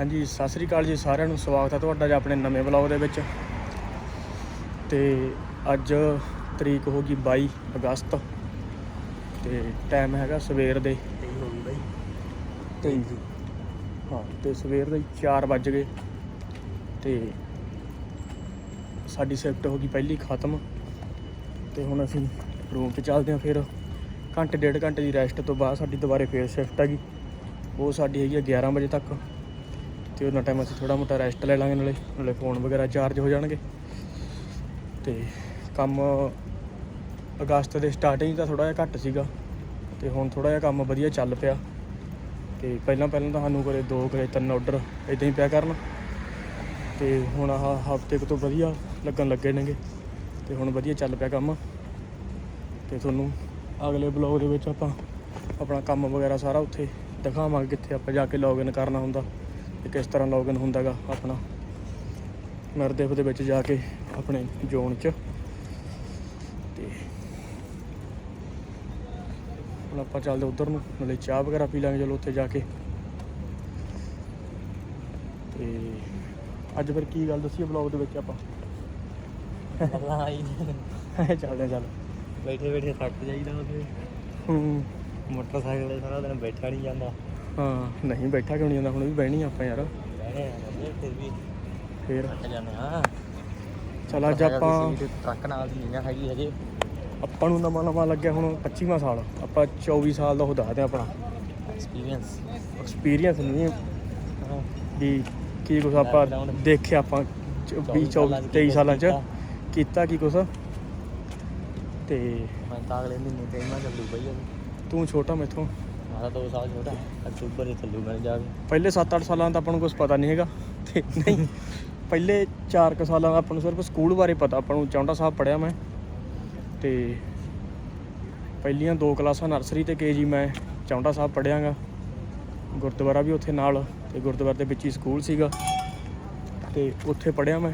ਹਾਂਜੀ ਸਤਿ ਸ੍ਰੀ ਅਕਾਲ ਜੀ ਸਾਰਿਆਂ ਨੂੰ। ਸਵਾਗਤ ਹੈ ਤੁਹਾਡਾ ਜੀ ਆਪਣੇ ਨਵੇਂ ਵਲੌਗ ਦੇ ਵਿੱਚ। ਤੇ ਅੱਜ ਤਰੀਕ ਹੋ ਗਈ 22 ਅਗਸਤ। ਤੇ ਟਾਈਮ ਹੈਗਾ ਸਵੇਰ ਦੇ। ਹੋ ਗਈ ਬਾਈ 23 ਹਾਂ ਤੇ ਸਵੇਰ ਦੇ 4 ਵੱਜ ਗਏ। ਤੇ ਸਾਡੀ ਸ਼ਿਫਟ ਹੋ ਗਈ ਪਹਿਲੀ ਖਤਮ। ਤੇ ਹੁਣ ਅਸੀਂ ਰੂਮ 'ਚ ਚੱਲਦੇ ਹਾਂ ਫਿਰ। ਘੰਟੇ ਡੇਢ ਘੰਟੇ ਦੀ ਰੈਸਟ ਤੋਂ ਬਾਅਦ ਸਾਡੀ ਦੁਬਾਰੇ ਫੇਰ ਸ਼ਿਫਟ ਹੈਗੀ ਉਹ ਸਾਡੀ ਹੈਗੀ ਆ 11 ਵਜੇ ਤੱਕ। ਤੇ ਉਹਨਾਂ ਟਾਈਮ ਅਸੀਂ ਥੋੜਾ ਮੋਟਾ ਰੈਸਟ ਲੈ ਲਾਂਗੇ ਨਾਲੇ ਨਾਲੇ ਫੋਨ ਵਗੈਰਾ ਚਾਰਜ ਹੋ ਜਾਣਗੇ। ਤੇ ਕੰਮ ਅਗਸਤ ਦੇ ਸਟਾਰਟਿੰਗ ਤਾਂ ਥੋੜਾ ਜਿਹਾ ਘੱਟ ਸੀਗਾ, ਤੇ ਹੁਣ ਥੋੜਾ ਜਿਹਾ ਕੰਮ ਵਧੀਆ ਚੱਲ ਪਿਆ। ਤੇ ਪਹਿਲਾਂ ਪਹਿਲਾਂ ਤਾਂ ਸਾਨੂੰ ਕਰੇ ਦੋ ਕਰੇ ਤਿੰਨ ਆਰਡਰ ਇਦਾਂ ਹੀ ਪਿਆ ਕਰਨ। ਤੇ ਹੁਣ ਆਹ ਹਫ਼ਤੇ ਕੁ ਤੋਂ ਵਧੀਆ ਲੱਗਣ ਲੱਗੇ ਨੇਗੇ, ਤੇ ਹੁਣ ਵਧੀਆ ਚੱਲ ਪਿਆ ਕੰਮ। ਤੇ ਤੁਹਾਨੂੰ ਅਗਲੇ ਬਲੌਗ ਦੇ ਵਿੱਚ ਆਪਾਂ ਆਪਣਾ ਕੰਮ ਵਗੈਰਾ ਸਾਰਾ ਉੱਥੇ ਦਿਖਾਵਾਂਗੇ, ਕਿੱਥੇ ਆਪਾਂ ਜਾ ਕੇ ਲੌਗਇਨ ਕਰਨਾ ਹੁੰਦਾ। ਤੇ ਕਿਸ ਤਰ੍ਹਾਂ ਲੌਗਇਨ ਹੁੰਦਾਗਾ ਆਪਣਾ। ਮਰਦੇਵ ਦੇ ਵਿੱਚ ਜਾ ਕੇ ਆਪਣੇ ਜ਼ੋਨ 'ਚ। ਤੇ ਹੁਣ ਆਪਾਂ ਚੱਲਦੇ ਉਧਰ ਨੂੰ ਨਾਲੇ ਚਾਹ ਵਗੈਰਾ ਪੀ ਲਾਂਗੇ ਚਲੋ ਉੱਥੇ ਜਾ ਕੇ। ਤੇ ਅੱਜ ਫਿਰ ਕੀ ਗੱਲ ਦੱਸੀ ਬਲੌਗ ਦੇ ਵਿੱਚ ਆਪਾਂ? ਅੱਲਾ ਆਈ ਚੱਲਦੇ ਚੱਲ ਬੈਠੇ ਬੈਠੇ ਥੱਕ ਜਾਈਦਾ ਉਹਦੇ ਹੂੰ। ਮੋਟਰਸਾਈਕਲ ਤੇ ਸਾਰਾ ਦਿਨ ਬੈਠਾ ਨਹੀਂ ਜਾਂਦਾ। ਹਾਂ ਨਹੀਂ ਬੈਠਾ ਕਿਉਂ ਨਹੀਂ ਜਾਂਦਾ? ਹੁਣ ਵੀ ਬਹਿਣੀ ਆਪਾਂ ਯਾਰ। ਫਿਰ ਵੀ ਫੇਰ। ਥੱਕ ਜਾਂਦੇ ਆ। ਚੱਲ ਅੱਜ ਮੋਟਰਸਾਈਕਲ ਆਪਾਂ ਦੀ ਟਰੱਕ ਨਾਲ ਦੀ ਨਹੀਂ ਨਾ ਹੈਗੀ ਹਜੇ। ਆਪਾਂ ਨੂੰ ਨਵਾਂ ਨਵਾਂ ਲੱਗਿਆ ਹੁਣ 25ਵਾਂ ਸਾਲ। ਆਪਾਂ 24 ਸਾਲ ਦਾ ਉਹ ਦੱਸਦੇ ਆਪਣਾ। ਐਕਸਪੀਰੀਅੰਸ ਐਕਸਪੀਰੀਅੰਸ ਨਹੀਂ ਵੀ ਕੀ ਕੁਛ ਆਪਾਂ। ਦੇਖਿਆ ਆਪਾਂ 20 24 23 ਸਾਲਾਂ ਚ ਕੀਤਾ। ਕੀ ਕੁਛ। ਤੇ ਮੈਂ ਤਾਂ ਅਗਲੇ ਮਹੀਨੇ ਤੇ ਮੈਂ ਚੱਲੂ ਬਈ। ਤੂੰ ਛੋਟਾ ਮੈਥੋਂ। ਮਾਰਾ 2 ਸਾਲ ਛੋਟਾ ਅਕਤੂਬਰ ਹੀ ਚੱਲੂ ਮੈਂ ਜਾ ਪਹਿਲੇ 7-8 ਸਾਲਾਂ ਦਾ ਆਪਾਂ ਨੂੰ ਕੁਝ ਪਤਾ ਨਹੀਂ ਹੈਗਾ। ਤੇ ਨਹੀਂ, ਪਹਿਲੇ 4 ਕੁ ਸਾਲਾਂ ਦਾ ਆਪਾਂ ਨੂੰ ਸਿਰਫ ਸਕੂਲ ਬਾਰੇ ਪਤਾ, ਆਪਾਂ ਨੂੰ ਚੌਂਟਾ ਸਾਹਿਬ ਪੜਿਆ ਮੈਂ। ਤੇ ਪਹਿਲੀਆਂ ਦੋ ਕਲਾਸਾਂ ਨਰਸਰੀ ਤੇ ਕੇਜੀ ਮੈਂ ਚੌਂਟਾ ਸਾਹਿਬ ਪੜਿਆਗਾ ਗੁਰਦੁਆਰਾ ਵੀ ਉੱਥੇ ਨਾਲ, ਤੇ ਗੁਰਦੁਆਰੇ ਦੇ ਵਿੱਚ ਹੀ ਸਕੂਲ ਸੀਗਾ। ਤੇ ਉੱਥੇ ਪੜਿਆ ਮੈਂ।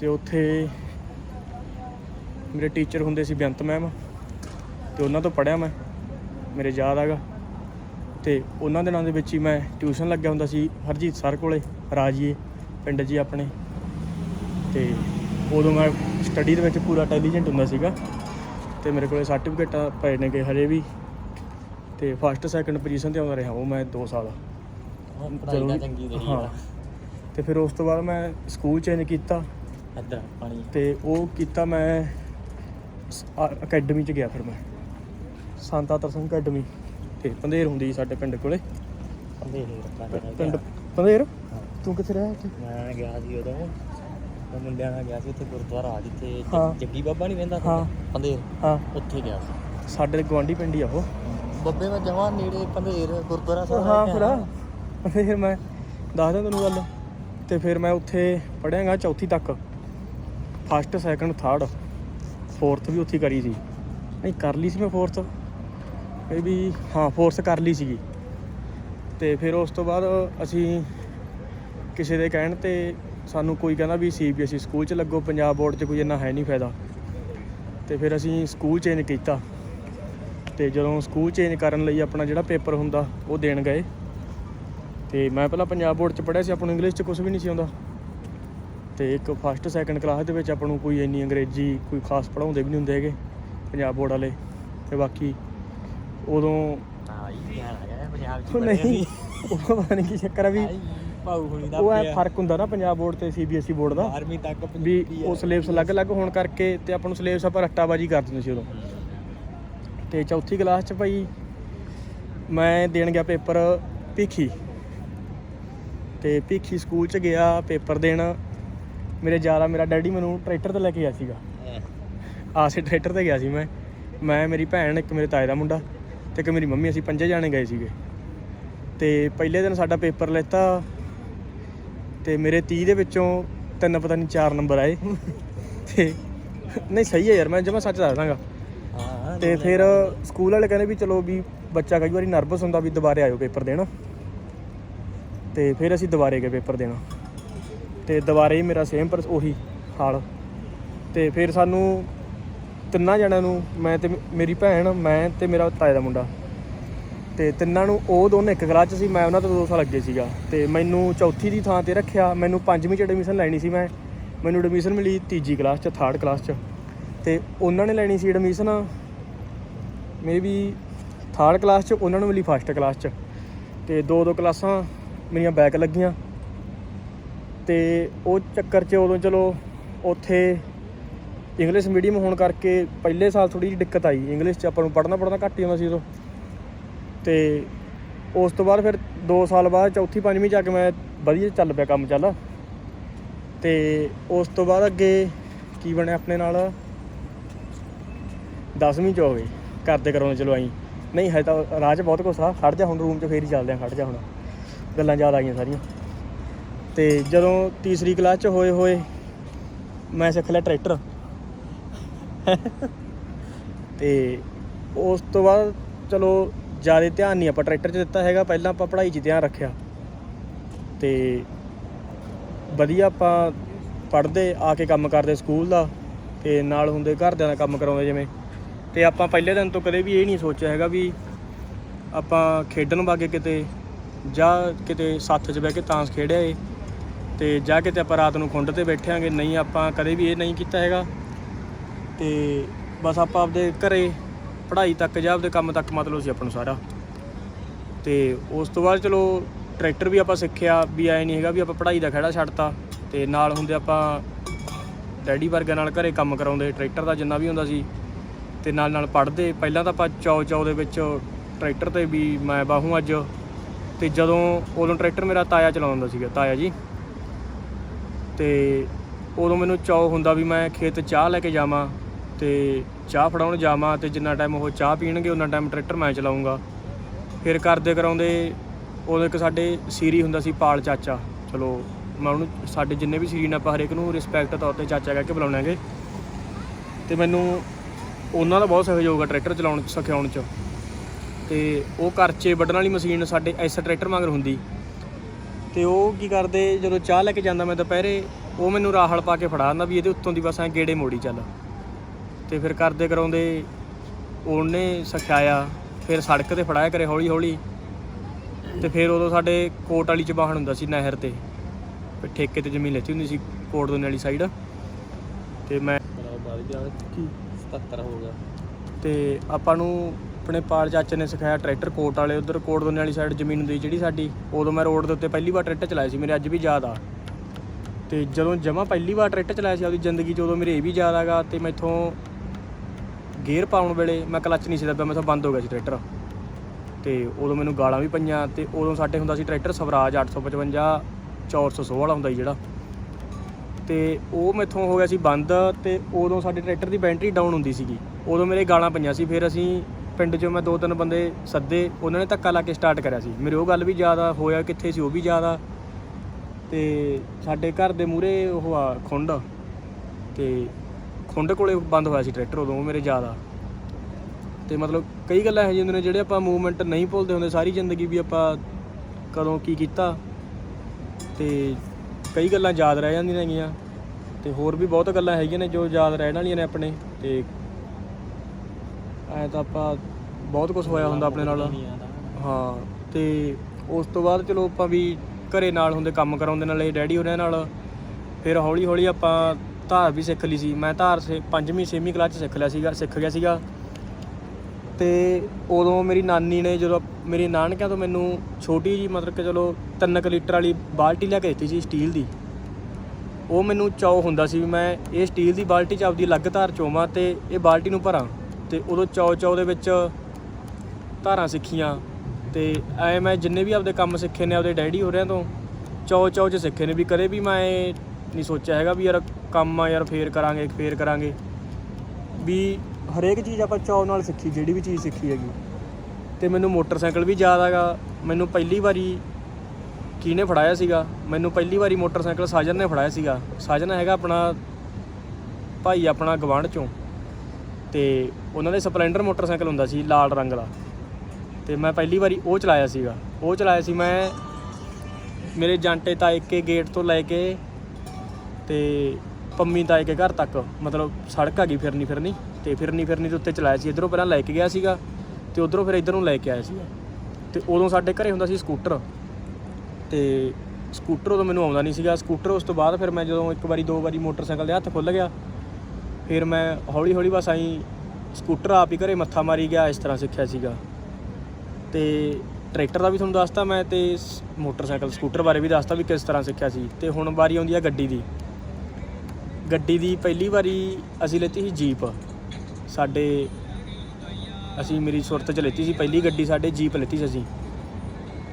ਤੇ ਉੱਥੇ ਮੇਰੇ ਟੀਚਰ ਹੁੰਦੇ ਸੀ ਬੇਅੰਤ ਮੈਮ, ਤੇ ਉਹਨਾਂ ਤੋਂ ਪੜਿਆ ਮੈਂ। ਮੇਰੇ ਯਾਦ ਹੈਗਾ ਤੇ ਉਹਨਾਂ ਦਿਨਾਂ ਦੇ ਵਿੱਚ ਹੀ ਮੈਂ ਟਿਊਸ਼ਨ ਲੱਗਿਆ ਹੁੰਦਾ ਸੀ ਹਰਜੀਤ ਸਰ ਕੋਲੇ ਰਾਜੀਏ ਪਿੰਡ ਜੀ ਆਪਣੇ। ਤੇ ਉਦੋਂ ਮੈਂ ਸਟੱਡੀ ਦੇ ਵਿੱਚ ਪੂਰਾ ਇੰਟੈਲੀਜੈਂਟ ਹੁੰਦਾ ਸੀਗਾ। ਤੇ ਮੇਰੇ ਕੋਲੇ ਸਰਟੀਫਿਕੇਟ ਪਏ ਨੇਗੇ ਹਜੇ ਵੀ। ਤੇ ਫਸਟ ਸੈਕੰਡ ਪੋਜੀਸ਼ਨ ਤੇ ਆਉਂਦਾ ਰਿਹਾ ਉਹ ਮੈਂ 2 ਸਾਲ। ਤਾਂ ਚੰਗੀ ਰਹੀ ਹਾਂ। ਤੇ ਫਿਰ ਉਸ ਤੋਂ ਬਾਅਦ ਮੈਂ ਸਕੂਲ ਚੇਂਜ ਕੀਤਾ। ਇੱਧਰ ਪਾਣੀ ਤੇ ਉਹ ਕੀਤਾ ਮੈਂ ਅਕੈਡਮੀ ਚ ਗਿਆ ਫਿਰ ਮੈਂ। ਸੰਤਾ ਤਰਸੰਗ ਅਕੈਡਮੀ ਤੇ ਪੰਧੇਰ ਹੁੰਦੀ ਸੀ ਸਾਡੇ ਪਿੰਡ ਕੋਲੇ। ਪਿੰਡ ਪੰਧੇਰ? ਤੂੰ ਕਿੱਥੇ ਰਿਹਾ ਉੱਥੇ ਮੈਂ ਗਿਆ ਸੀ ਉਦੋਂ। ਉਹ ਮੁੰਡਿਆਂ ਨਾਲ ਗਿਆ ਸੀ ਉੱਥੇ ਗੁਰਦੁਆਰਾ ਜਿੱਥੇ ਹਾਂ। ਜੱਗੀ ਬਾਬਾ ਨਹੀਂ ਵਹਿੰਦਾ ਹਾਂ। ਪੰਦੇਰ ਹਾਂ। ਉੱਥੇ ਗਿਆ ਸੀ। ਸਾਡੇ ਗਵਾਂਢੀ ਪਿੰਡ ਹੀ ਆ ਉਹ। ਬੱਬੇ ਮੈਂ ਜਮਾਂ ਨੇੜੇ ਪੰਦੇਰ ਗੁਰਦੁਆਰਾ ਸਾਹਿਬ ਹਾਂ। ਫਿਰ। ਫਿਰ ਮੈਂ ਦੱਸਦਾ ਤੈਨੂੰ ਗੱਲ। ਤੇ ਫਿਰ ਮੈਂ ਉੱਥੇ ਪੜਿਆਗਾ ਚੌਥੀ ਤੱਕ। ਫਸਟ ਸੈਕੰਡ ਥਰਡ ਫੋਰਥ ਵੀ ਉੱਥੇ ਹੀ ਕਰੀ ਸੀ। ਨਹੀਂ ਕਰ ਲਈ ਸੀ ਮੈਂ ਫੋਰਥ ਇਹ ਵੀ ਹਾਂ ਫੋਰਸ ਕਰ ਲਈ ਸੀਗੀ। ਤੇ ਫਿਰ ਉਸ ਤੋਂ ਬਾਅਦ ਅਸੀਂ ਕਿਸੇ ਦੇ ਕਹਿਣ ਤੇ ਸਾਨੂੰ ਕੋਈ ਕਹਿੰਦਾ ਵੀ ਸੀਬੀਐਸਈ ਸਕੂਲ 'ਚ ਲੱਗੋ, ਪੰਜਾਬ ਬੋਰਡ 'ਚ ਕੋਈ ਇੰਨਾ ਹੈ ਨਹੀਂ ਫਾਇਦਾ। ਤੇ ਫਿਰ ਅਸੀਂ ਸਕੂਲ ਚੇਂਜ ਕੀਤਾ। ਤੇ ਜਦੋਂ ਸਕੂਲ ਚੇਂਜ ਕਰਨ ਲਈ ਆਪਣਾ ਜਿਹੜਾ ਪੇਪਰ ਹੁੰਦਾ, ਉਹ ਦੇਣ ਗਏ। ਤੇ ਮੈਂ ਪਹਿਲਾਂ ਪੰਜਾਬ ਬੋਰਡ 'ਚ ਪੜ੍ਹਿਆ ਸੀ ਆਪਾਂ ਨੂੰ ਇੰਗਲਿਸ਼ 'ਚ ਕੁਝ ਵੀ ਨਹੀਂ ਸੀ ਆਉਂਦਾ। ਤੇ ਇੱਕ ਫਸਟ ਸੈਕੰਡ ਕਲਾਸ ਦੇ ਵਿੱਚ ਆਪਾਂ ਨੂੰ ਕੋਈ ਇੰਨੀ ਅੰਗਰੇਜ਼ੀ, ਕੋਈ ਖਾਸ ਪੜ੍ਹਾਉਂਦੇ ਵੀ ਨਹੀਂ ਹੁੰਦੇ ਹੈਗੇ, ਪੰਜਾਬ ਬੋਰਡ ਵਾਲੇ ਤੇ ਬਾਕੀ ਉਦੋਂ ਉਹ ਨਹੀਂ। ਉਹ ਪਤਾ ਨਹੀਂ ਕੀ ਚੱਕਰ ਆ ਵੀ ਹੁਣੀ ਦਾ ਉਹ ਐ ਫ਼ਰਕ ਹੁੰਦਾ ਨਾ ਪੰਜਾਬ ਬੋਰਡ ਤੇ ਸੀਬੀਐਸਈ ਬੋਰਡ ਦਾ। 12ਵੀਂ ਤੱਕ ਵੀ ਉਹ। ਸਿਲੇਬਸ ਅਲੱਗ-ਅਲੱਗ ਹੋਣ ਕਰਕੇ ਤੇ ਆਪਾਂ ਨੂੰ ਸਿਲੇਬਸ ਆਪਾਂ ਰੱਟਾਬਾਜੀ ਕਰ ਦਿੰਦੇ ਸੀ ਉਦੋਂ। ਤੇ ਚੌਥੀ ਕਲਾਸ 'ਚ ਭਾਈ ਮੈਂ ਦੇਣ ਗਿਆ ਪੇਪਰ ਭੀਖੀ। ਤੇ ਭੀਖੀ ਸਕੂਲ 'ਚ ਗਿਆ ਪੇਪਰ ਦੇਣ। ਮੇਰੇ ਜ਼ਿਆਦਾ ਮੇਰਾ ਡੈਡੀ ਮੈਨੂੰ ਟਰੈਕਟਰ ਤੇ ਲੈ ਕੇ ਗਿਆ ਸੀਗਾ। ਆਸੇ ਟਰੈਕਟਰ ਤੇ ਗਿਆ ਸੀ ਮੈਂ। ਮੈਂ ਮੇਰੀ ਭੈਣ ਇੱਕ ਮੇਰੇ ਤਾਏ ਦਾ ਮੁੰਡਾ। ਤੇ ਇੱਕ ਮੇਰੀ ਮੰਮੀ ਅਸੀਂ ਪੰਜੇ ਜਾਣੇ ਗਏ ਸੀਗੇ। ਤੇ ਪਹਿਲੇ ਦਿਨ ਸਾਡਾ ਪੇਪਰ ਲੈਤਾ ਤੇ ਮੇਰੇ 30 ਦੇ ਵਿੱਚੋਂ ਤਿੰਨ ਪਤਾ ਨਹੀਂ ਚਾਰ ਨੰਬਰ ਆਏ। ਤੇ ਨਹੀਂ ਸਹੀ ਹੈ ਯਾਰ ਮੈਂ ਜਮਾ ਸੱਚ ਦੱਸ ਦਾਂਗਾ। ਹਾਂ ਤੇ ਫਿਰ ਸਕੂਲ ਵਾਲੇ ਕਹਿੰਦੇ ਵੀ ਚਲੋ ਵੀ ਬੱਚਾ ਕਈ ਵਾਰੀ ਨਰਵਸ ਹੁੰਦਾ ਵੀ ਦੁਬਾਰੇ ਆਇਓ ਪੇਪਰ ਦੇਣ। ਤੇ ਫਿਰ ਅਸੀਂ ਦੁਬਾਰੇ ਗਏ ਪੇਪਰ ਦੇਣ। ਤੇ ਦੁਬਾਰੇ ਹੀ ਮੇਰਾ ਸੇਮ ਪਰ ਉਹੀ ਹਾਲ। ਤੇ ਫਿਰ ਸਾਨੂੰ ਤਿੰਨਾਂ ਜਣਿਆਂ ਨੂੰ ਮੈਂ ਤੇ ਮ- ਮੇਰੀ ਭੈਣ, ਮੈਂ ਤੇ ਮੇਰਾ ਤਾਏ ਦਾ ਮੁੰਡਾ। ਤੇ ਤਿੰਨਾਂ ਨੂੰ ਉਹ ਦੋਨੇ ਇੱਕ ਕਲਾਸ 'ਚ ਸੀ, ਮੈਂ ਉਹਨਾਂ ਤੋਂ 2 ਸਾਲ ਅੱਗੇ ਸੀਗਾ। ਤੇ ਮੈਨੂੰ ਚੌਥੀ ਦੀ ਥਾਂ ਤੇ ਰੱਖਿਆ, ਮੈਨੂੰ ਪੰਜਵੀਂ 'ਚ ਐਡਮਿਸ਼ਨ ਲੈਣੀ ਸੀ ਮੈਂ। ਮੈਨੂੰ ਐਡਮਿਸ਼ਨ ਮਿਲੀ ਤੀਜੀ ਕਲਾਸ 'ਚ ਥਰਡ ਕਲਾਸ 'ਚ। ਤੇ ਉਹਨਾਂ ਨੇ ਲੈਣੀ ਸੀ ਐਡਮਿਸ਼ਨ ਮੇਬੀ ਥਰਡ ਕਲਾਸ 'ਚ, ਉਹਨਾਂ ਨੂੰ ਮਿਲੀ ਫਸਟ ਕਲਾਸ 'ਚ। ਤੇ ਦੋ ਦੋ ਕਲਾਸਾਂ ਮੇਰੀਆਂ ਬੈਕ ਲੱਗੀਆਂ। ਤੇ ਉਹ ਚੱਕਰ 'ਚ ਉਦੋਂ ਚਲੋ, ਉੱਥੇ ਇੰਗਲਿਸ਼ ਮੀਡੀਅਮ ਹੋਣ ਕਰਕੇ ਪਹਿਲੇ ਸਾਲ ਥੋੜੀ ਜਿਹੀ ਦਿੱਕਤ ਆਈ। ਇੰਗਲਿਸ਼ 'ਚ ਆਪਾਂ ਨੂੰ ਪੜ੍ਹਨਾ ਪੜ੍ਹਨਾ ਘੱਟ ਹੀ ਹੁੰਦਾ ਸੀ ਉਦੋਂ। ਤੇ ਉਸ ਤੋਂ ਬਾਅਦ ਫਿਰ 2 ਸਾਲ ਬਾਅਦ ਚੌਥੀ ਪੰਜਵੀਂ ਚ ਆ ਕੇ ਮੈਂ ਵਧੀਆ ਚੱਲ ਪਿਆ ਕੰਮ ਚੱਲ। ਤੇ ਉਸ ਤੋਂ ਬਾਅਦ ਅੱਗੇ ਕੀ ਬਣਿਆ ਆਪਣੇ ਨਾਲ? 10ਵੀਂ ਚ ਹੋ ਗਏ। ਕਰਦੇ ਕਰਾਉਣੇ ਚਲੋ ਆਈ। ਨਹੀਂ ਹੈ ਤਾਂ ਰਾਹ 'ਚ ਬਹੁਤ ਕੁਛ ਆ। ਖੜ ਜਾ ਹੁਣ ਰੂਮ 'ਚ ਫੇਰ ਹੀ ਚੱਲਦੇ ਆ ਖੜ ਜਾ ਹੁਣ। ਗੱਲਾਂ ਯਾਦ ਆਈਆਂ ਸਾਰੀਆਂ। ਤੇ ਜਦੋਂ ਤੀਸਰੀ ਕਲਾਸ 'ਚ ਹੋਏ ਹੋਏ, ਮੈਂ ਸਿੱਖ ਲਿਆ ਟਰੈਕਟਰ ਤੇ ਉਸ ਤੋਂ ਬਾਅਦ ਚਲੋ ਜ਼ਿਆਦਾ ਧਿਆਨ ਨਹੀਂ ਆਪਾਂ ਟਰੈਕਟਰ 'ਚ ਦਿੱਤਾ ਹੈਗਾ, ਪਹਿਲਾਂ ਆਪਾਂ ਪੜ੍ਹਾਈ 'ਚ ਧਿਆਨ ਰੱਖਿਆ। ਤੇ ਵਧੀਆ ਆਪਾਂ ਪੜ੍ਹਦੇ, ਆ ਕੇ ਕੰਮ ਕਰਦੇ ਸਕੂਲ ਦਾ, ਤੇ ਨਾਲ ਹੁੰਦੇ ਘਰਦਿਆਂ ਦਾ ਕੰਮ ਕਰਾਉਂਦੇ ਜਿਵੇਂ। ਤੇ ਆਪਾਂ ਪਹਿਲੇ ਦਿਨ ਤੋਂ ਕਦੇ ਵੀ ਇਹ ਨਹੀਂ ਸੋਚਿਆ ਹੈਗਾ ਵੀ ਆਪਾਂ ਖੇਡਣ ਵਾਗੇ ਕਿਤੇ, ਜਾਂ ਕਿਤੇ ਸੱਥ 'ਚ ਬਹਿ ਕੇ ਤਾਂਸ ਖੇਡਿਆ ਏ। ਤੇ ਜਾਂ ਕਿਤੇ ਆਪਾਂ ਰਾਤ ਨੂੰ ਖੁੰਡ ਤੇ ਬੈਠਾਂਗੇ ਨਹੀਂ ਆਪਾਂ ਕਦੇ ਵੀ ਇਹ ਨਹੀਂ ਕੀਤਾ ਹੈਗਾ। ਤੇ ਬਸ ਆਪਾਂ ਆਪਦੇ ਘਰੇ ਪੜ੍ਹਾਈ ਤੱਕ ਜਾਂ ਆਪਦੇ ਕੰਮ ਤੱਕ ਮਤਲਬ ਸੀ ਆਪਾਂ ਨੂੰ ਸਾਰਾ। ਤੇ ਉਸ ਤੋਂ ਬਾਅਦ ਚਲੋ ਟਰੈਕਟਰ ਵੀ ਆਪਾਂ ਸਿੱਖਿਆ ਵੀ ਐ ਨਹੀਂ ਹੈਗਾ ਵੀ ਆਪਾਂ ਪੜ੍ਹਾਈ ਦਾ ਖੜਾ ਛੱਡਤਾ ਤੇ ਨਾਲ ਹੁੰਦੇ ਆਪਾਂ ਡੈਡੀ ਵਰਗਿਆਂ ਨਾਲ ਘਰੇ ਕੰਮ ਕਰਾਉਂਦੇ, ਟਰੈਕਟਰ ਦਾ ਜਿੰਨਾ ਵੀ ਹੁੰਦਾ ਸੀ ਤੇ ਨਾਲ ਨਾਲ ਪੜ੍ਹਦੇ। ਪਹਿਲਾਂ ਤਾਂ ਆਪਾਂ ਚੌ ਚੌ ਦੇ ਵਿੱਚ ਟਰੈਕਟਰ ਤੇ ਵੀ ਮੈਂ ਬਾਹੂ ਅੱਜ ਤੇ ਜਦੋਂ ਉਦੋਂ ਟਰੈਕਟਰ ਮੇਰਾ ਤਾਇਆ ਚਲਾਉਂਦਾ ਸੀਗਾ, ਤਾਇਆ ਜੀ। ਤੇ ਉਦੋਂ ਮੈਨੂੰ ਚੌ ਹੁੰਦਾ ਵੀ ਮੈਂ ਖੇਤ ਚਾਹ ਲੈ ਕੇ ਜਾਵਾਂ ਤੇ ਚਾਹ ਫੜਾਉਣ ਜਾਵਾਂ ਤੇ ਜਿੰਨਾ ਟਾਈਮ ਉਹ ਚਾਹ ਪੀਣਗੇ ਉਹਨਾਂ ਟਾਈਮ ਟਰੈਕਟਰ ਮੈਂ ਚਲਾਉਂਗਾ ਫਿਰ ਕਰਦੇ ਕਰਾਉਂਦੇ ਉਦੋਂ ਇੱਕ ਸਾਡੇ ਸੀਰੀ ਹੁੰਦਾ ਸੀ, ਪਾਲ ਚਾਚਾ। ਚਲੋ, ਮੈਂ ਉਹਨੂੰ, ਸਾਡੇ ਜਿੰਨੇ ਵੀ ਸੀਰੀ ਨੇ, ਆਪਾਂ ਹਰੇਕ ਨੂੰ ਰਿਸਪੈਕਟ ਤੌਰ ਤੇ ਚਾਚਾ ਕਹਿ ਕੇ ਬੁਲਾਉਣਾਂਗੇ ਤੇ ਮੈਨੂੰ ਉਹਨਾਂ ਦਾ ਬਹੁਤ ਸਹਿਯੋਗ ਆ ਟਰੈਕਟਰ ਚਲਾਉਣ 'ਚ ਸਿਖਾਉਣ 'ਚ। ਤੇ ਉਹ ਕਰਚੇ ਵੱਢਣ ਵਾਲੀ ਮਸ਼ੀਨ ਸਾਡੇ ਐਸ ਟਰੈਕਟਰ ਮਗਰ ਹੁੰਦੀ। ਤੇ ਉਹ ਕੀ ਕਰਦੇ, ਜਦੋਂ ਚਾਹ ਲੈ ਕੇ ਜਾਂਦਾ ਮੈਂ ਦੁਪਹਿਰੇ, ਉਹ ਮੈਨੂੰ ਰਾਹਲ ਪਾ ਕੇ ਫੜਾ ਦਿੰਦਾ ਵੀ ਇਹਦੇ ਉੱਤੋਂ ਦੀ ਬਸ ਐ ਗੇੜੇ ਮੋੜੀ ਚੱਲ। ਤੇ ਫਿਰ ਕਰਦੇ ਕਰਾਉਂਦੇ ਉਹਨੇ ਸਿਖਾਇਆ ਫਿਰ ਸੜਕ ਤੇ ਫੜਾਇਆ ਕਰੇ ਹੌਲੀ ਹੌਲੀ। ਤੇ ਫਿਰ ਉਦੋਂ ਸਾਡੇ ਕੋਟ ਵਾਲੀ ਚ ਵਾਹਣ ਹੁੰਦਾ ਸੀ ਨਹਿਰ ਤੇ ਫਿਰ ਠੇਕੇ ਤੇ ਜ਼ਮੀਨ ਲੈਤੀ ਹੁੰਦੀ ਸੀ ਕੋਟ ਦੋਨੇ ਵਾਲੀ ਸਾਈਡ ਤੇ ਮੈਂ ਬੜਾ ਬਾਰੀ ਜਾ ਕੀ? 77 ਹੋ ਗਿਆ। ਤੇ ਆਪਾਂ ਨੂੰ ਆਪਣੇ ਪਾਲ ਚਾਚੇ ਨੇ ਸਿਖਾਇਆ ਟਰੈਕਟਰ ਕੋਟ ਵਾਲੇ ਉਧਰ ਕੋਟ ਦੋਨੇ ਵਾਲੀ ਸਾਈਡ ਜ਼ਮੀਨ ਹੁੰਦੀ ਜਿਹੜੀ ਸਾਡੀ ਉਦੋਂ ਮੈਂ ਰੋਡ ਦੇ ਉੱਤੇ ਪਹਿਲੀ ਵਾਰ ਟਰੈਕਟਰ ਚਲਾਇਆ ਸੀ ਮੇਰੇ ਅੱਜ ਵੀ ਯਾਦ ਆ। ਤੇ ਜਦੋਂ ਜਮਾ ਪਹਿਲੀ ਵਾਰ ਟਰੈਕਟਰ ਚਲਾਇਆ ਸੀ ਆਪਦੀ ਜ਼ਿੰਦਗੀ 'ਚ ਉਦੋਂ ਮੇਰੇ ਇਹ ਵੀ ਯਾਦ ਆਗਾ ਤੇ ਮੈਥੋਂ ਗੇਅਰ ਪਾਉਣ ਵੇਲੇ ਮੈਂ ਕਲੱਚ ਨਹੀਂ ਸੀ ਦੱਬਿਆ ਮੈਥੋਂ ਬੰਦ ਹੋ ਗਿਆ ਸੀ ਟਰੈਕਟਰ। ਤੇ ਉਦੋਂ ਮੈਨੂੰ ਗਾਲਾਂ ਵੀ ਪਈਆਂ ਤੇ ਉਦੋਂ ਸਾਡੇ ਹੁੰਦਾ ਸੀ ਟਰੈਕਟਰ ਸਵਰਾਜ 855 400 ਵਾਲਾ ਹੁੰਦਾ ਸੀ ਜਿਹੜਾ। ਤੇ ਉਹ ਮੈਥੋਂ ਹੋ ਗਿਆ ਸੀ ਬੰਦ ਤੇ ਉਦੋਂ ਸਾਡੇ ਟਰੈਕਟਰ ਦੀ ਬੈਟਰੀ ਡਾਊਨ ਹੁੰਦੀ ਸੀਗੀ। ਉਦੋਂ ਮੇਰੇ ਗਾਲਾਂ ਪਈਆਂ ਸੀ, ਫਿਰ ਅਸੀਂ ਪਿੰਡ 'ਚੋਂ ਮੈਂ ਦੋ ਤਿੰਨ ਬੰਦੇ ਸੱਦੇ, ਉਹਨਾਂ ਨੇ ਧੱਕਾ ਲਾ ਕੇ ਸਟਾਰਟ ਕਰਿਆ ਸੀ। ਮੇਰੇ ਉਹ ਗੱਲ ਵੀ ਜ਼ਿਆਦਾ ਹੋਇਆ ਕਿੱਥੇ ਸੀ ਉਹ ਵੀ ਜ਼ਿਆਦਾ ਤੇ ਸਾਡੇ ਘਰ ਦੇ ਮੂਹਰੇ ਉਹ ਆ ਖੁੰਡ, ਤੇ ਖੁੰਡ ਕੋਲੇ ਬੰਦ ਹੋਇਆ ਸੀ ਟਰੈਕਟਰ ਉਦੋਂ ਮੇਰੇ ਜ਼ਿਆਦਾ ਤੇ ਮਤਲਬ ਕਈ ਗੱਲਾਂ ਇਹੋ ਜਿਹੀਆਂ ਹੁੰਦੀਆਂ ਨੇ, ਜਿਹੜੇ ਆਪਾਂ ਮੂਵਮੈਂਟ ਨਹੀਂ ਭੁੱਲਦੇ ਹੁੰਦੇ, ਸਾਰੀ ਜ਼ਿੰਦਗੀ ਵੀ ਆਪਾਂ ਕਦੋਂ ਕੀ ਕੀਤਾ। ਤੇ ਕਈ ਗੱਲਾਂ ਯਾਦ ਰਹਿ ਜਾਂਦੀਆਂ ਹੈਗੀਆਂ ਤੇ ਹੋਰ ਵੀ ਬਹੁਤ ਗੱਲਾਂ ਹੈਗੀਆਂ ਨੇ ਜੋ ਯਾਦ ਰਹਿਣ ਵਾਲੀਆਂ ਨੇ ਆਪਣੇ। ਤੇ ਐ ਤਾਂ ਆਪਾਂ ਬਹੁਤ ਕੁਝ ਹੋਇਆ ਹੁੰਦਾ ਆਪਣੇ ਨਾਲ। ਹਾਂ, ਤੇ ਉਸ ਤੋਂ ਬਾਅਦ ਚਲੋ ਆਪਾਂ ਵੀ ਘਰੇ ਨਾਲ ਹੁੰਦੇ, ਕੰਮ ਕਰਾਉਂਦੇ ਨਾਲੇ, ਡੈਡੀ ਹੋਰਾਂ ਨਾਲ। ਫਿਰ ਹੌਲੀ ਹੌਲੀ ਆਪਾਂ ਧਾਰ ਵੀ ਸਿੱਖ ਲਈ ਸੀ। ਮੈਂ ਧਾਰ ਸੇ ਪੰਜਵੀਂ, ਛੇਵੀਂ ਕਲਾਸ ਚ ਸਿੱਖ ਲਿਆ ਸੀਗਾ, ਸਿੱਖ ਗਿਆ ਸੀਗਾ। ਤੇ ਉਦੋਂ ਮੇਰੀ ਨਾਨੀ ਨੇ ਜਦੋਂ ਮੇਰੇ ਨਾਨਕਿਆਂ ਤੋਂ ਮੈਨੂੰ ਛੋਟੀ ਜੀ ਮਤਲਬ ਕਿ ਚਲੋ 3 ਲੀਟਰ ਵਾਲੀ ਬਾਲਟੀ ਲਿਆ ਕੇ ਦਿੱਤੀ ਸੀ ਸਟੀਲ ਦੀ। ਉਹ ਮੈਨੂੰ ਚਾਅ ਹੁੰਦਾ ਸੀ ਵੀ ਮੈਂ ਇਹ ਸਟੀਲ ਦੀ ਬਾਲਟੀ ਚ ਆਪਦੀ ਅਲੱਗ ਧਾਰ ਚੋਵਾਂ ਤੇ ਇਹ ਬਾਲਟੀ ਨੂੰ ਭਰਾਂ। ਤੇ ਉਦੋਂ ਚਾਅ ਚਾਅ ਦੇ ਵਿੱਚ ਧਾਰਾਂ ਸਿੱਖੀਆਂ ਤੇ ਐ ਮੈਂ ਜਿੰਨੇ ਵੀ ਆਪਦੇ ਕੰਮ ਸਿੱਖੇ ਨੇ, ਆਪਦੇ ਡੈਡੀ ਹੋਰਿਆਂ ਤੋਂ ਚਾਅ ਚਾਅ ਚ ਸਿੱਖੇ ਨੇ ਵੀ ਕਦੇ ਵੀ ਮੈਂ ਇਹ ਨਹੀਂ ਸੋਚਿਆ ਹੈਗਾ ਵੀ ਯਾਰ ਕੰਮ ਆ ਯਾਰ ਫੇਰ ਕਰਾਂਗੇ ਫੇਰ ਕਰਾਂਗੇ। ਵੀ ਹਰੇਕ ਚੀਜ਼ ਆਪਾਂ ਚਾਅ ਨਾਲ ਸਿੱਖੀ, ਜਿਹੜੀ ਵੀ ਚੀਜ਼ ਸਿੱਖੀ ਹੈਗੀ। ਤੇ ਮੈਨੂੰ ਮੋਟਰਸਾਈਕਲ ਵੀ ਯਾਦ ਆਗਾ ਮੈਨੂੰ ਪਹਿਲੀ ਵਾਰੀ ਕਿਹਨੇ ਫੜਾਇਆ ਸੀਗਾ? ਮੈਨੂੰ ਪਹਿਲੀ ਵਾਰੀ ਮੋਟਰਸਾਈਕਲ ਸਾਜਨ ਨੇ ਫੜਾਇਆ ਸੀਗਾ। ਸਾਜਨ ਹੈਗਾ ਆਪਣਾ ਭਾਈ ਆਪਣਾ ਗਵਾਂਢ ਚੋਂ। ਤੇ ਉਹਨਾਂ ਦੇ ਸਪਲੈਂਡਰ ਮੋਟਰਸਾਈਕਲ ਹੁੰਦਾ ਸੀ ਲਾਲ ਰੰਗ ਦਾ। ਤੇ ਮੈਂ ਪਹਿਲੀ ਵਾਰੀ ਉਹ ਚਲਾਇਆ ਸੀਗਾ। ਉਹ ਚਲਾਇਆ ਸੀ ਮੈਂ ਮੇਰੇ ਜਾਂਟੇ ਤਾਏ ਕੇ ਗੇਟ ਤੋਂ ਲੈ ਕੇ ਤੇ ਪੰਮੀ ਤਾਏ ਕੇ ਘਰ ਤੱਕ, ਮਤਲਬ ਸੜਕ ਆ ਗਈ ਫਿਰਨੀ ਫਿਰਨੀ, ਤੇ ਫਿਰਨੀ ਫਿਰਨੀ ਦੇ ਉੱਤੇ ਚਲਾਇਆ ਸੀ। ਇਧਰੋਂ ਪਹਿਲਾਂ ਲੈ ਕੇ ਗਿਆ ਸੀਗਾ ਤੇ ਉਧਰੋਂ ਫਿਰ ਇਧਰ ਨੂੰ ਲੈ ਕੇ ਆਇਆ ਸੀਗਾ। ਤੇ ਉਦੋਂ ਸਾਡੇ ਘਰੇ ਹੁੰਦਾ ਸੀ ਸਕੂਟਰ। ਤੇ ਸਕੂਟਰ ਉਦੋਂ ਮੈਨੂੰ ਆਉਂਦਾ ਨਹੀਂ ਸੀਗਾ। ਸਕੂਟਰ ਉਸ ਤੋਂ ਬਾਅਦ ਫਿਰ ਮੈਂ ਜਦੋਂ ਇੱਕ ਵਾਰੀ, ਦੋ ਵਾਰੀ ਮੋਟਰਸਾਈਕਲ ਦੇ ਹੱਥ ਖੁੱਲ ਗਿਆ, ਫਿਰ ਮੈਂ ਹੌਲੀ ਹੌਲੀ ਬਸ ਆਈ ਸਕੂਟਰ ਆਪ ਹੀ ਘਰੇ ਮੱਥਾ ਮਾਰੀ ਗਿਆ, ਇਸ ਤਰ੍ਹਾਂ ਸਿੱਖਿਆ ਸੀਗਾ। ਤੇ ਟਰੈਕਟਰ ਦਾ ਵੀ ਤੁਹਾਨੂੰ ਦੱਸਤਾ ਮੈਂ ਤੇ ਸ- ਮੋਟਰਸਾਈਕਲ, ਸਕੂਟਰ ਬਾਰੇ ਵੀ ਦੱਸਤਾ ਵੀ ਕਿਸ ਤਰ੍ਹਾਂ ਸਿੱਖਿਆ ਸੀ। ਤੇ ਹੁਣ ਵਾਰੀ ਆਉਂਦੀ ਆ ਗੱਡੀ ਦੀ। ਗੱਡੀ ਦੀ ਪਹਿਲੀ ਵਾਰੀ ਅਸੀਂ ਲੈਤੀ ਸੀ ਜੀਪ। ਸਾਡੇ ਅਸੀਂ ਮੇਰੀ ਸੁਰਤ ਚ ਲੈਤੀ ਸੀ, ਪਹਿਲੀ ਗੱਡੀ ਸਾਡੇ ਜੀਪ ਲੈਤੀ ਸੀ ਅਸੀਂ।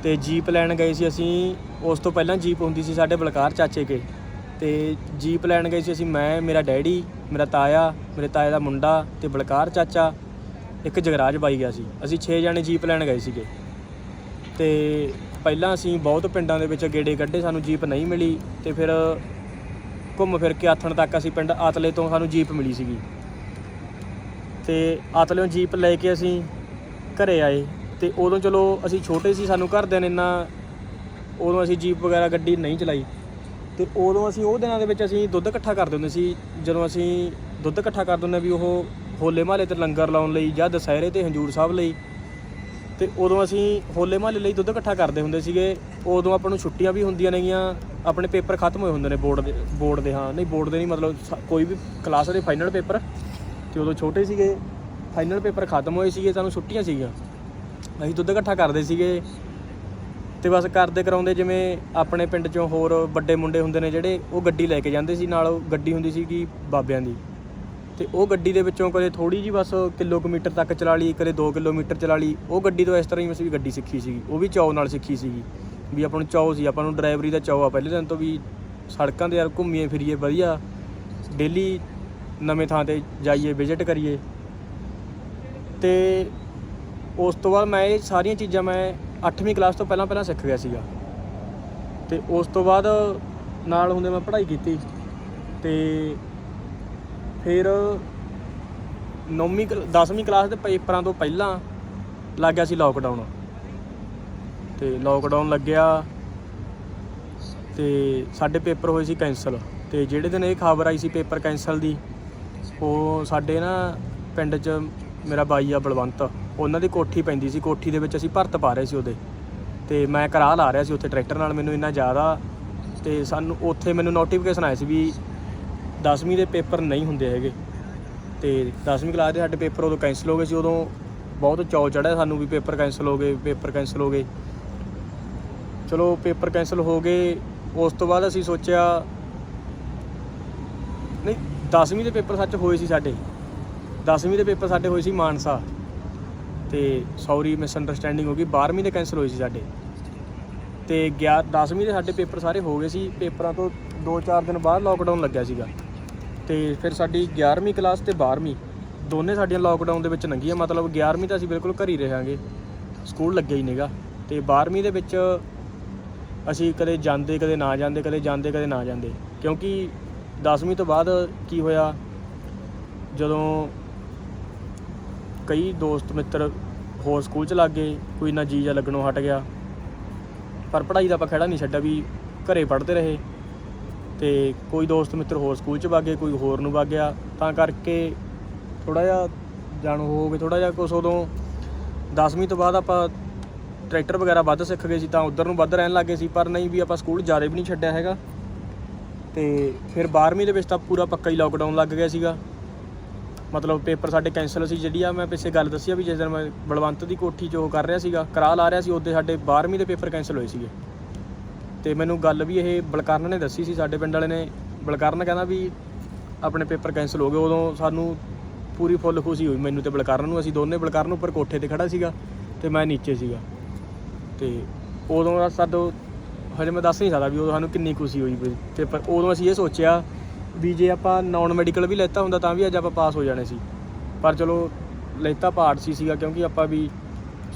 ਤੇ ਜੀਪ ਲੈਣ ਗਏ ਸੀ ਅਸੀਂ, ਉਸ ਤੋਂ ਪਹਿਲਾਂ ਜੀਪ ਹੁੰਦੀ ਸੀ ਸਾਡੇ ਬਲਕਾਰ ਚਾਚੇ ਕੇ। ਤੇ ਜੀਪ ਲੈਣ ਗਏ ਸੀ ਅਸੀਂ ਮੈਂ, ਮੇਰਾ ਡੈਡੀ, ਮੇਰਾ ਤਾਇਆ, ਮੇਰੇ ਤਾਏ ਦਾ ਮੁੰਡਾ ਤੇ ਬਲਕਾਰ ਚਾਚਾ, ਇੱਕ ਜਗਰਾਜ ਬਾਈ ਗਿਆ ਸੀ। ਅਸੀਂ 6 ਜਣੇ ਜੀਪ ਲੈਣ ਗਏ ਸੀਗੇ। ਤੇ ਪਹਿਲਾਂ ਅਸੀਂ ਬਹੁਤ ਪਿੰਡਾਂ ਦੇ ਵਿੱਚ ਗੇੜੇ ਕੱਢੇ, ਸਾਨੂੰ ਜੀਪ ਨਹੀਂ ਮਿਲੀ ਤੇ ਫਿਰ ਘੁੰਮ ਫਿਰ ਕੇ ਆਥਣ ਤੱਕ ਅਸੀਂ ਪਿੰਡ ਆਤਲੇ ਤੋਂ ਸਾਨੂੰ ਜੀਪ ਮਿਲੀ ਸੀਗੀ। ਤੇ ਆਤਲਿਓਂ ਜੀਪ ਲੈ ਕੇ ਅਸੀਂ ਘਰੇ ਆਏ ਤੇ ਉਦੋਂ ਚਲੋ ਅਸੀਂ ਛੋਟੇ ਸੀ, ਸਾਨੂੰ ਘਰਦਿਆਂ ਨੇ ਇੰਨਾ ਉਦੋਂ ਅਸੀਂ ਜੀਪ ਵਗੈਰਾ ਗੱਡੀ ਨਹੀਂ ਚਲਾਈ। ਤੇ ਉਦੋਂ ਅਸੀਂ ਉਹ ਦਿਨਾਂ ਦੇ ਵਿੱਚ ਅਸੀਂ ਦੁੱਧ ਇਕੱਠਾ ਕਰਦੇ ਹੁੰਦੇ ਸੀ, ਜਦੋਂ ਅਸੀਂ ਦੁੱਧ ਇਕੱਠਾ ਕਰਦੇ ਹੁੰਦੇ ਵੀ ਉਹ ਹੋਲੇ ਮਹੱਲੇ ਤੇ ਲੰਗਰ ਲਾਉਣ ਲਈ ਜਾਂ ਦੁਸਹਿਰੇ ਤੇ ਹੰਜੂਰ ਸਾਹਿਬ ਲਈ। ਤੇ ਉਦੋਂ ਅਸੀਂ ਹੋਲੇ ਮਹੱਲੇ ਲਈ ਦੁੱਧ ਇਕੱਠਾ ਕਰਦੇ ਹੁੰਦੇ ਸੀਗੇ, ਉਦੋਂ ਆਪਾਂ ਨੂੰ ਛੁੱਟੀਆਂ ਵੀ ਹੁੰਦੀਆਂ ਨੇਗੀਆਂ ਆਪਣੇ ਪੇਪਰ ਖਤਮ ਹੋਏ ਹੁੰਦੇ ਨੇ ਬੋਰਡ ਦੇ ਬੋਰਡ ਦੇ, ਹਾਂ। ਨਹੀਂ, ਬੋਰਡ ਦੇ ਨਹੀਂ, ਮਤਲਬ ਸ- ਕੋਈ ਵੀ ਕਲਾਸ ਦੇ ਫਾਈਨਲ ਪੇਪਰ। ਤੇ ਉਦੋਂ ਛੋਟੇ ਸੀਗੇ ਫਾਈਨਲ ਪੇਪਰ ਖਤਮ ਹੋਏ ਸੀਗੇ, ਸਾਨੂੰ ਛੁੱਟੀਆਂ ਸੀਗੀਆਂ। ਅਸੀਂ ਦੁੱਧ ਇਕੱਠਾ ਕਰਦੇ ਸੀਗੇ। ਤੇ ਬਸ ਕਰਦੇ ਕਰਾਉਂਦੇ ਜਿਵੇਂ ਆਪਣੇ ਪਿੰਡ ਚੋਂ ਹੋਰ ਵੱਡੇ ਮੁੰਡੇ ਹੁੰਦੇ ਨੇ ਜਿਹੜੇ, ਉਹ ਗੱਡੀ ਲੈ ਕੇ ਜਾਂਦੇ ਸੀ ਨਾਲ, ਉਹ ਗੱਡੀ ਹੁੰਦੀ ਸੀ ਕਿ ਬਾਬਿਆਂ ਦੀ। ਤੇ ਉਹ ਗੱਡੀ ਦੇ ਵਿੱਚੋਂ ਕਦੇ ਥੋੜੀ ਜੀ ਬਸ ਕਿਲੋਮੀਟਰ ਤੱਕ ਚਲਾ ਲਈ, ਕਦੇ 2 ਕਿਲੋਮੀਟਰ ਚਲਾ ਲਈ। ਉਹ ਗੱਡੀ ਤੋਂ ਇਸ ਤਰ੍ਹਾਂ ਹੀ ਅਸੀਂ ਵੀ ਗੱਡੀ ਸਿੱਖੀ ਸੀਗੀ। ਉਹ ਵੀ ਚਾਅ ਨਾਲ ਸਿੱਖੀ ਸੀਗੀ। ਵੀ ਆਪਾਂ ਨੂੰ ਚਾਅ ਸੀ, ਆਪਾਂ ਨੂੰ ਡਰਾਈਵਰੀ ਦਾ ਚਾਅ ਆ ਪਹਿਲੇ ਦਿਨ ਤੋਂ ਵੀ ਸੜਕਾਂ ਤੇ ਯਾਰ ਘੁੰਮੀਏ ਫਿਰੀਏ, ਵਧੀਆ। ਡੇਲੀ ਨਵੇਂ ਥਾਂ ਤੇ ਜਾਈਏ ਵਿਜ਼ਿਟ ਕਰੀਏ। ਤੇ ਉਸ ਤੋਂ ਬਾਅਦ ਮੈਂ ਇਹ ਸਾਰੀਆਂ ਚੀਜ਼ਾਂ ਮੈਂ 8ਵੀਂ ਕਲਾਸ ਤੋਂ ਪਹਿਲਾਂ ਪਹਿਲਾਂ ਸਿੱਖ ਗਿਆ ਸੀਗਾ। ਤੇ ਉਸ ਤੋਂ ਬਾਅਦ ਨਾਲ ਹੁੰਦੇ ਮੈਂ ਪੜ੍ਹਾਈ ਕੀਤੀ। ਤੇ ਫਿਰ 9ਵੀਂ 10ਵੀਂ ਕਲਾਸ ਦੇ ਪੇਪਰਾਂ ਤੋਂ ਪਹਿਲਾਂ ਲੱਗ ਗਿਆ ਸੀ ਲੋਕਡਾਊਨ ਤੇ ਲੋਕਡਾਊਨ ਲੱਗਿਆ ਤੇ ਸਾਡੇ ਪੇਪਰ ਹੋਏ ਸੀ ਕੈਂਸਲ ਤੇ ਜਿਹੜੇ ਦਿਨ ਇਹ ਖਬਰ ਆਈ ਸੀ ਪੇਪਰ ਕੈਂਸਲ ਦੀ, ਉਹ ਸਾਡੇ ਨਾ ਪਿੰਡ 'ਚ ਮੇਰਾ ਬਾਈ ਆ ਬਲਵੰਤ, ਉਹਨਾਂ ਦੀ ਕੋਠੀ ਪੈਂਦੀ ਸੀ, ਕੋਠੀ ਦੇ ਵਿੱਚ ਅਸੀਂ ਭਰਤ ਪਾ ਰਹੇ ਸੀ ਉਹਦੇ ਤੇ ਮੈਂ ਕਰਾਹ ਲਾ ਰਿਹਾ ਸੀ ਉੱਥੇ ਟਰੈਕਟਰ ਨਾਲ, ਮੈਨੂੰ ਇੰਨਾ ਜ਼ਿਆਦਾ ਤੇ ਸਾਨੂੰ ਉੱਥੇ ਮੈਨੂੰ ਨੋਟੀਫਿਕੇਸ਼ਨ ਆਇਆ ਸੀ ਵੀ 10ਵੀਂ ਦੇ ਪੇਪਰ ਨਹੀਂ ਹੁੰਦੇ ਹੈਗੇ ਤੇ 10ਵੀਂ ਕਲਾਸ ਦੇ ਸਾਡੇ ਪੇਪਰ ਉਦੋਂ ਕੈਂਸਲ ਹੋ ਗਏ ਸੀ, ਉਦੋਂ ਬਹੁਤ ਚੌ ਚੜਿਆ ਸਾਨੂੰ ਵੀ ਪੇਪਰ ਕੈਂਸਲ ਹੋ ਗਏ, ਪੇਪਰ ਕੈਂਸਲ ਹੋ ਗਏ ਚਲੋ ਪੇਪਰ ਕੈਂਸਲ ਹੋ ਗਏ, ਉਸ ਤੋਂ ਬਾਅਦ ਅਸੀਂ ਸੋਚਿਆ, ਨਹੀਂ 10ਵੀਂ ਦੇ ਪੇਪਰ ਸੱਚ ਹੋਏ ਸੀ ਸਾਡੇ। 10ਵੀਂ ਦੇ ਪੇਪਰ ਸਾਡੇ ਹੋਏ ਸੀ ਮਾਨਸਾ। ਤੇ ਸੌਰੀ ਮਿਸ ਅੰਡਰਸਟੈਂਡਿੰਗ ਹੋ ਗਈ 12ਵੀਂ ਦੇ ਕੈਂਸਲ ਹੋਏ ਸੀ ਸਾਡੇ। ਤੇ 11 10ਵੀਂ ਦੇ ਸਾਡੇ ਪੇਪਰ ਸਾਰੇ ਹੋ ਗਏ ਸੀ, ਪੇਪਰਾਂ ਤੋਂ 2-4 ਦਿਨ ਬਾਅਦ ਲੋਕਡਾਊਨ ਲੱਗਿਆ ਸੀਗਾ। ਤੇ ਫਿਰ ਸਾਡੀ 11ਵੀਂ ਕਲਾਸ ਤੇ 12ਵੀਂ ਦੋਨੇ ਸਾਡੀਆਂ ਲੋਕਡਾਊਨ ਦੇ ਵਿੱਚ ਲੰਘੀਆਂ ਮਤਲਬ 11ਵੀਂ ਤਾਂ ਅਸੀਂ ਬਿਲਕੁਲ ਘਰ ਹੀ ਰਹਾਂਗੇ। ਸਕੂਲ ਲੱਗਿਆ ਹੀ ਨਹੀਂਗਾ ਤੇ 12ਵੀਂ ਦੇ ਵਿੱਚ ਅਸੀਂ ਕਦੇ ਜਾਂਦੇ, ਕਦੇ ਨਾ ਜਾਂਦੇ, ਕਦੇ ਜਾਂਦੇ, ਕਦੇ ਨਾ ਜਾਂਦੇ। ਕਿਉਂਕਿ 10ਵੀਂ ਤੋਂ ਬਾਅਦ ਕੀ ਹੋਇਆ? ਜਦੋਂ ਕਈ ਦੋਸਤ ਮਿੱਤਰ ਹੋਰ ਸਕੂਲ ਚ ਲੱਗ ਗਏ, ਕੋਈ ਨਾ ਜੀ ਜਾ ਲੱਗਣੋਂ ਹਟ ਗਿਆ। ਪਰ ਪੜ੍ਹਾਈ ਦਾ ਆਪਾਂ ਖੜਾ ਨਹੀਂ ਛੱਡਿਆ ਵੀ ਘਰੇ ਪੜ੍ਹਦੇ ਰਹੇ। ਤੇ ਕੋਈ ਦੋਸਤ ਮਿੱਤਰ ਹੋਰ ਸਕੂਲ ਚ ਵਗ ਗਏ ਕੋਈ ਹੋਰ ਨੂੰ ਵਗ ਗਿਆ। ਤਾਂ ਕਰਕੇ ਥੋੜਾ ਜਿਹਾ ਜਾਣੂ ਹੋ ਗਏ ਥੋੜਾ ਜਿਹਾ ਕੁਛ ਉਦੋਂ 10ਵੀਂ ਤੋਂ ਬਾਅਦ ਆਪਾਂ ਟਰੈਕਟਰ ਵਗੈਰਾ ਵੱਧ ਸਿੱਖ ਗਏ ਸੀ ਤਾਂ ਉਧਰ ਨੂੰ ਵੱਧ ਰਹਿਣ ਲੱਗੇ ਸੀ, ਪਰ ਨਹੀਂ ਵੀ ਆਪਾਂ ਸਕੂਲ ਜ਼ਿਆਦਾ ਵੀ ਨਹੀਂ ਛੱਡਿਆ ਹੈਗਾ। ਤੇ ਫਿਰ 12ਵੀਂ ਦੇ ਵਿੱਚ ਤਾਂ ਪੂਰਾ ਪੱਕਾ ਹੀ ਲੋਕਡਾਊਨ ਲੱਗ ਗਿਆ ਸੀਗਾ। ਮਤਲਬ ਪੇਪਰ ਸਾਡੇ ਕੈਂਸਲ ਸੀ, ਜਿਹੜੀ ਆ ਮੈਂ ਪਿੱਛੇ ਗੱਲ ਦੱਸੀ ਆ ਵੀ ਜਿਸ ਦਿਨ ਮੈਂ ਬਲਵੰਤ ਦੀ ਕੋਠੀ 'ਚ ਉਹ ਕਰ ਰਿਹਾ ਸੀਗਾ, ਕਰਾ ਲਾ ਰਿਹਾ ਸੀ, ਉਹਦੇ ਸਾਡੇ 12ਵੀਂ ਦੇ ਪੇਪਰ ਕੈਂਸਲ ਹੋਏ ਸੀਗੇ। ਤੇ ਮੈਨੂੰ ਗੱਲ ਵੀ ਇਹ ਬਲਕਰਨ ਨੇ ਦੱਸੀ ਸੀ, ਸਾਡੇ ਪਿੰਡ ਵਾਲੇ ਨੇ, ਬਲਕਰਨ ਕਹਿੰਦਾ ਵੀ ਆਪਣੇ ਪੇਪਰ ਕੈਂਸਲ ਹੋ ਗਏ, ਉਦੋਂ ਸਾਨੂੰ ਪੂਰੀ ਫੁੱਲ ਖੁਸ਼ੀ ਹੋਈ ਮੈਨੂੰ ਤੇ ਬਲਕਰਨ ਨੂੰ, ਅਸੀਂ ਦੋਨੇ ਬਲਕਰਨ ਉੱਪਰ ਕੋਠੇ ਤੇ ਖੜਾ ਸੀਗਾ ਤੇ ਮੈਂ ਨੀਚੇ ਸੀਗਾ। ਤੇ ਉਦੋਂ ਦਾ ਸਾਡੋ ਹਜੇ ਮੈਂ ਦੱਸ ਨਹੀਂ ਸਕਦਾ ਵੀ ਉਦੋਂ ਸਾਨੂੰ ਕਿੰਨੀ ਖੁਸ਼ੀ ਹੋਈ ਵੀ ਪਰ ਉਦੋਂ ਅਸੀਂ ਇਹ ਸੋਚਿਆ ਵੀ ਜੇ ਆਪਾਂ ਨਾਨ ਮੈਡੀਕਲ ਵੀ ਲੈਤਾ ਹੁੰਦਾ ਤਾਂ ਵੀ ਅੱਜ ਆਪਾਂ ਪਾਸ ਹੋ ਜਾਣੇ ਸੀ। ਪਰ ਚਲੋ ਲੈਤਾ ਪਾਰਟ ਸੀ ਸੀਗਾ ਕਿਉਂਕਿ ਆਪਾਂ ਵੀ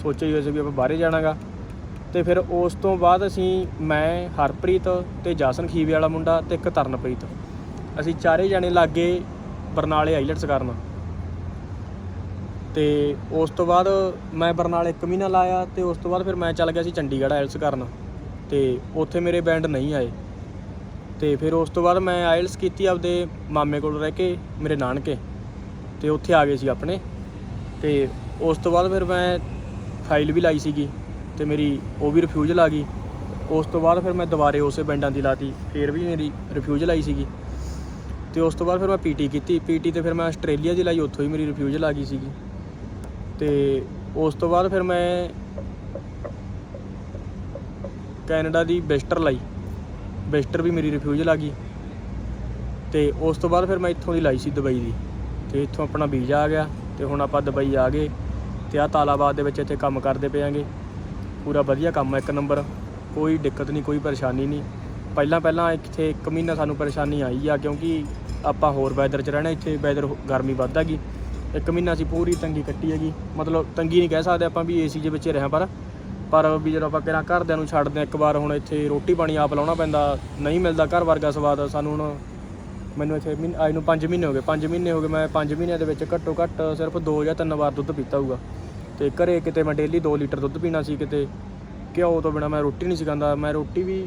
ਸੋਚਿਆ ਹੀ ਹੋਇਆ ਸੀ ਵੀ ਆਪਾਂ ਬਾਹਰੇ ਜਾਣਾਗਾ। ਤੇ ਫਿਰ ਉਸ ਤੋਂ ਬਾਅਦ ਅਸੀਂ ਮੈਂ, ਹਰਪ੍ਰੀਤ ਤੇ ਜਾਸਨ ਖੀਵੇ ਵਾਲਾ ਮੁੰਡਾ ਤੇ ਇੱਕ ਤਰਨਪ੍ਰੀਤ। ਅਸੀਂ ਚਾਰੇ ਜਾਣੇ ਲੱਗੇ ਬਰਨਾਲੇ ਆਈਲਟਸ ਕਰਨ। ਤੇ ਉਸ ਤੋਂ ਬਾਅਦ ਮੈਂ ਬਰਨਾਲੇ ਇੱਕ ਮਹੀਨਾ ਲਾਇਆ ਤੇ ਉਸ ਤੋਂ ਬਾਅਦ ਫਿਰ ਮੈਂ ਚੱਲ ਗਿਆ ਸੀ ਚੰਡੀਗੜ੍ਹ ਆਇਲਸ ਕਰਨ ਤੇ ਉੱਥੇ ਮੇਰੇ ਬੈਂਡ ਨਹੀਂ ਆਏ। ਤੇ ਫਿਰ ਉਸ ਤੋਂ ਬਾਅਦ ਮੈਂ ਆਇਲਸ ਕੀਤੀ ਆਪਦੇ ਮਾਮੇ ਕੋਲ ਰਹਿ ਕੇ, ਮੇਰੇ ਨਾਨਕੇ ਤੇ ਉੱਥੇ ਆ ਗਏ ਸੀ ਆਪਣੇ। ਤੇ ਉਸ ਤੋਂ ਬਾਅਦ ਫਿਰ ਮੈਂ ਫਾਈਲ ਵੀ ਲਾਈ ਸੀਗੀ ਤੇ ਮੇਰੀ ਉਹ ਵੀ ਰਿਫਿਊਜ਼ਲ ਆ ਗਈ। ਉਸ ਤੋਂ ਬਾਅਦ ਫਿਰ ਮੈਂ ਦੁਬਾਰੇ ਉਸੇ ਬੈਂਡਾਂ ਦੀ ਲਾਤੀ, ਫਿਰ ਵੀ ਮੇਰੀ ਰਿਫਿਊਜ਼ਲ ਆਈ ਸੀਗੀ। ਤੇ ਉਸ ਤੋਂ ਬਾਅਦ ਫਿਰ ਮੈਂ ਪੀਟੀ ਕੀਤੀ, ਪੀਟੀ ਤੇ ਫਿਰ ਮੈਂ ਆਸਟ੍ਰੇਲੀਆ ਦੀ ਲਾਈ, ਉੱਥੋਂ ਹੀ ਮੇਰੀ ਰਿਫਿਊਜ਼ਲ ਆ ਗਈ ਸੀਗੀ। ਤੇ ਉਸ ਤੋਂ ਬਾਅਦ ਫਿਰ ਮੈਂ ਕੈਨੇਡਾ ਦੀ ਬੈਸਟਰ ਲਾਈ। ਬੈਸਟਰ ਵੀ ਮੇਰੀ ਰਿਫਿਊਜ਼ਲ ਆ ਗਈ। ਤੇ ਉਸ ਤੋਂ ਬਾਅਦ ਫਿਰ ਮੈਂ ਇੱਥੋਂ ਦੀ ਲਾਈ ਸੀ ਦੁਬਈ ਦੀ। ਤੇ ਇੱਥੋਂ ਆਪਣਾ ਵੀਜ਼ਾ ਆ ਗਿਆ ਤੇ ਹੁਣ ਆਪਾਂ ਦੁਬਈ ਆ ਗਏ ਤੇ ਆ ਤਾਲਾਬਾਦ ਦੇ ਵਿੱਚ ਇੱਥੇ ਕੰਮ ਕਰਦੇ ਪਿਆਂਗੇ ਪੂਰਾ ਵਧੀਆ ਕੰਮ ਹੈ ਇੱਕ ਨੰਬਰ। ਕੋਈ ਦਿੱਕਤ ਨਹੀਂ, ਕੋਈ ਪਰੇਸ਼ਾਨੀ ਨਹੀਂ। ਪਹਿਲਾਂ ਪਹਿਲਾਂ ਇੱਥੇ ਇੱਕ ਮਹੀਨਾ ਸਾਨੂੰ ਪਰੇਸ਼ਾਨੀ ਆਈ ਆ ਕਿਉਂਕਿ ਆਪਾਂ ਹੋਰ ਵੈਦਰ 'ਚ ਰਹਿਣਾ, ਇੱਥੇ ਵੈਦਰ ਗਰਮੀ ਵੱਧ ਗਈ ਇੱਕ ਮਹੀਨਾ ਅਸੀਂ ਪੂਰੀ ਤੰਗੀ ਕੱਟੀ ਹੈਗੀ। ਮਤਲਬ ਤੰਗੀ ਨਹੀਂ ਕਹਿ ਸਕਦੇ ਆਪਾਂ ਵੀ ਏਸੀ ਦੇ ਵਿੱਚ ਰਿਹਾ ਪਰ ਪਰ ਵੀ ਜਦੋਂ ਆਪਾਂ ਕਿਹੜਾ ਘਰਦਿਆਂ ਨੂੰ ਛੱਡਦੇ ਹਾਂ, ਇੱਕ ਵਾਰ ਹੁਣ ਇੱਥੇ ਰੋਟੀ ਪਾਣੀ ਆਪ ਲਾਉਣਾ ਪੈਂਦਾ, ਨਹੀਂ ਮਿਲਦਾ ਘਰ ਵਰਗਾ ਸਵਾਦ, ਸਾਨੂੰ ਹੁਣ ਮੈਨੂੰ ਇੱਥੇ ਮਹੀਨੇ, ਆਏ ਨੂੰ 5 ਮਹੀਨੇ ਹੋ ਗਏ 5 ਮਹੀਨੇ ਹੋ ਗਏ ਮੈਂ 5 ਮਹੀਨਿਆਂ ਦੇ ਵਿੱਚ ਘੱਟੋ ਘੱਟ ਸਿਰਫ 2 ਜਾਂ 3 ਵਾਰ ਦੁੱਧ ਪੀਤਾ ਹੋਊਗਾ। ਤੇ ਘਰੇ ਕਿਤੇ ਮੈਂ ਡੇਲੀ 2 ਲੀਟਰ ਦੁੱਧ ਪੀਣਾ ਸੀ, ਕਿਤੇ ਘਿਓ ਤੋਂ ਬਿਨਾ ਮੈਂ ਰੋਟੀ ਨਹੀਂ ਸੀ ਖਾਂਦਾ, ਮੈਂ ਰੋਟੀ ਵੀ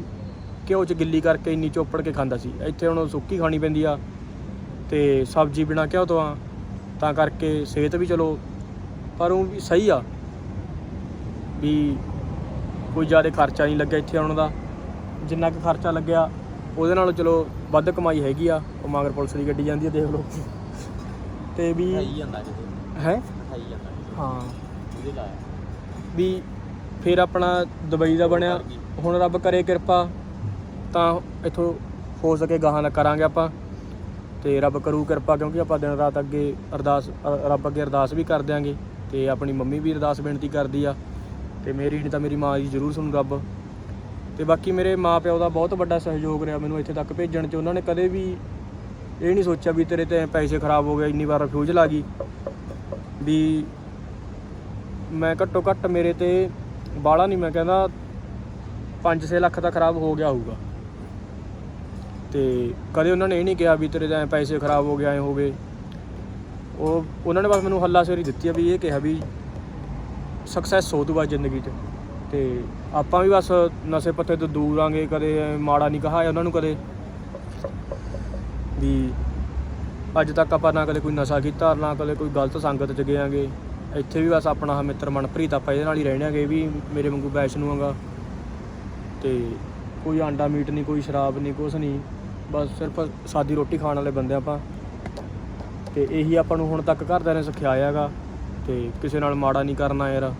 ਘਿਓ 'ਚ ਗਿੱਲੀ ਕਰਕੇ ਇੰਨੀ ਚੋਪੜ ਕੇ ਖਾਂਦਾ ਸੀ। ਇੱਥੇ ਹੁਣ ਸੁੱਕੀ ਖਾਣੀ ਪੈਂਦੀ ਆ, ਤੇ ਸਬਜ਼ੀ ਬਿਨਾ ਘਿਓ ਤੋਂ ਆ ਤਾਂ ਕਰਕੇ ਸਿਹਤ ਵੀ ਚਲੋ ਪਰ ਉਹ ਵੀ ਸਹੀ ਆ ਵੀ ਕੋਈ ਜ਼ਿਆਦਾ ਖਰਚਾ ਨਹੀਂ ਲੱਗਿਆ ਇੱਥੇ ਆਉਣ ਦਾ। ਜਿੰਨਾ ਕੁ ਖਰਚਾ ਲੱਗਿਆ ਉਹਦੇ ਨਾਲੋਂ ਚਲੋ ਵੱਧ ਕਮਾਈ ਹੈਗੀ ਆ ਉਹ ਮਗਰ ਪੁਲਿਸ ਦੀ ਗੱਡੀ ਜਾਂਦੀ ਆ ਦੇਖ ਲਓ। ਤੇ ਵੀ ਖਾਈ ਜਾਂਦਾ ਕਿਤੇ ਹੈ? ਖਾਈ ਜਾਂਦਾ ਕਿਤੇ। ਹਾਂ। ਉਹਦੇ ਲਾਇਆ ਵੀ ਫਿਰ ਆਪਣਾ ਦੁਬਈ ਦਾ ਬਣਿਆ ਹੁਣ ਰੱਬ ਕਰੇ ਕਿਰਪਾ ਤਾਂ ਇੱਥੋਂ ਹੋ ਸਕੇ ਗਾਹਾਂ ਦਾ ਕਰਾਂਗੇ ਆਪਾਂ। ਤੇ ਰੱਬ ਕਰੂ ਕਿਰਪਾ ਕਿਉਂਕਿ ਆਪਾਂ ਦਿਨ ਰਾਤ ਅੱਗੇ ਅਰਦਾਸ, ਅ- ਰੱਬ ਅੱਗੇ ਅਰਦਾਸ ਵੀ ਕਰ ਦਿਆਂਗੇ ਤੇ ਆਪਣੀ ਮੰਮੀ ਵੀ ਅਰਦਾਸ ਬੇਨਤੀ ਕਰਦੀ ਆ ਤੇ ਮੇਰੀ ਨਹੀਂ ਤਾਂ ਮੇਰੀ ਮਾਂ ਜੀ ਜ਼ਰੂਰ ਸੁਣ ਰੱਬ ਤੇ ਬਾਕੀ ਮੇਰੇ ਮਾਂ ਪਿਓ ਦਾ ਬਹੁਤ ਵੱਡਾ ਸਹਿਯੋਗ ਰਿਹਾ ਮੈਨੂੰ ਇੱਥੇ ਤੱਕ ਭੇਜਣ 'ਚ ਉਹਨਾਂ ਨੇ ਕਦੇ ਵੀ ਇਹ ਨਹੀਂ ਸੋਚਿਆ ਵੀ ਤੇਰੇ ਤੇ ਪੈਸੇ ਖਰਾਬ ਹੋ ਗਏ, ਇੰਨੀ ਵਾਰ ਰਿਫਿਊਜ਼ਲ ਆ ਗਈ ਵੀ ਮੈਂ ਘੱਟੋ ਘੱਟ ਮੇਰੇ ਤੇ ਬਾਹਲਾ ਨਹੀਂ, ਮੈਂ ਕਹਿੰਦਾ 5-6 ਲੱਖ ਦਾ ਖਰਾਬ ਹੋ ਗਿਆ ਹੋਊਗਾ। ਤੇ ਕਦੇ ਉਹਨਾਂ ਨੇ ਇਹ ਨਹੀਂ ਕਿਹਾ ਵੀ ਤੇਰੇ ਤਾਂ ਐਂ ਪੈਸੇ ਖਰਾਬ ਹੋ ਗਏ, ਐਂ ਹੋ ਗਏ। ਉਹ, ਉਹਨਾਂ ਨੇ ਬਸ ਮੈਨੂੰ ਹੱਲਾਸ਼ੇਰੀ ਦਿੱਤੀ ਆ ਵੀ ਇਹ ਕਿਹਾ ਵੀ ਸਕਸੈਸ ਹੋ ਦੂਗਾ ਜ਼ਿੰਦਗੀ 'ਚ। ਤੇ ਆਪਾਂ ਵੀ ਬਸ ਨਸ਼ੇ ਪੱਤੇ ਤੋਂ ਦੂਰ ਆਂਗੇ, ਕਦੇ ਮਾੜਾ ਨਹੀਂ ਕਹਾਇਆ ਉਹਨਾਂ ਨੂੰ ਕਦੇ। ਵੀ ਅੱਜ ਤੱਕ ਆਪਾਂ ਨਾ ਕਦੇ ਕੋਈ ਨਸ਼ਾ ਕੀਤਾ, ਨਾ ਕਦੇ ਕੋਈ ਗਲਤ ਸੰਗਤ 'ਚ ਗਏ ਗਿਆਂਗੇ ਇੱਥੇ ਵੀ ਬਸ ਆਪਣਾ ਮਿੱਤਰ ਮਨਪ੍ਰੀਤ ਆਪਾਂ ਇਹਦੇ ਨਾਲ ਹੀ ਰਹਿਣਾਗੇ ਇਹ ਵੀ ਮੇਰੇ ਵਾਂਗੂ ਵੈਸ਼ਨੂ ਆਗਾ। ਤੇ ਕੋਈ ਆਂਡਾ ਮੀਟ ਨਹੀਂ, ਕੋਈ ਸ਼ਰਾਬ ਨਹੀਂ, ਕੁਛ ਨਹੀਂ। ਬਸ ਸਿਰਫ ਸਾਦੀ ਰੋਟੀ ਖਾਣ ਵਾਲੇ ਬੰਦੇ ਆਪਾਂ। ਤੇ ਇਹੀ ਆਪਾਂ ਨੂੰ ਹੁਣ ਤੱਕ ਘਰਦਿਆਂ ਨੇ ਸਿਖਾਇਆ ਹੈਗਾ। ਤੇ ਕਿਸੇ ਨਾਲ ਮਾੜਾ ਨਹੀਂ ਕਰਨਾ ਯਾਰ,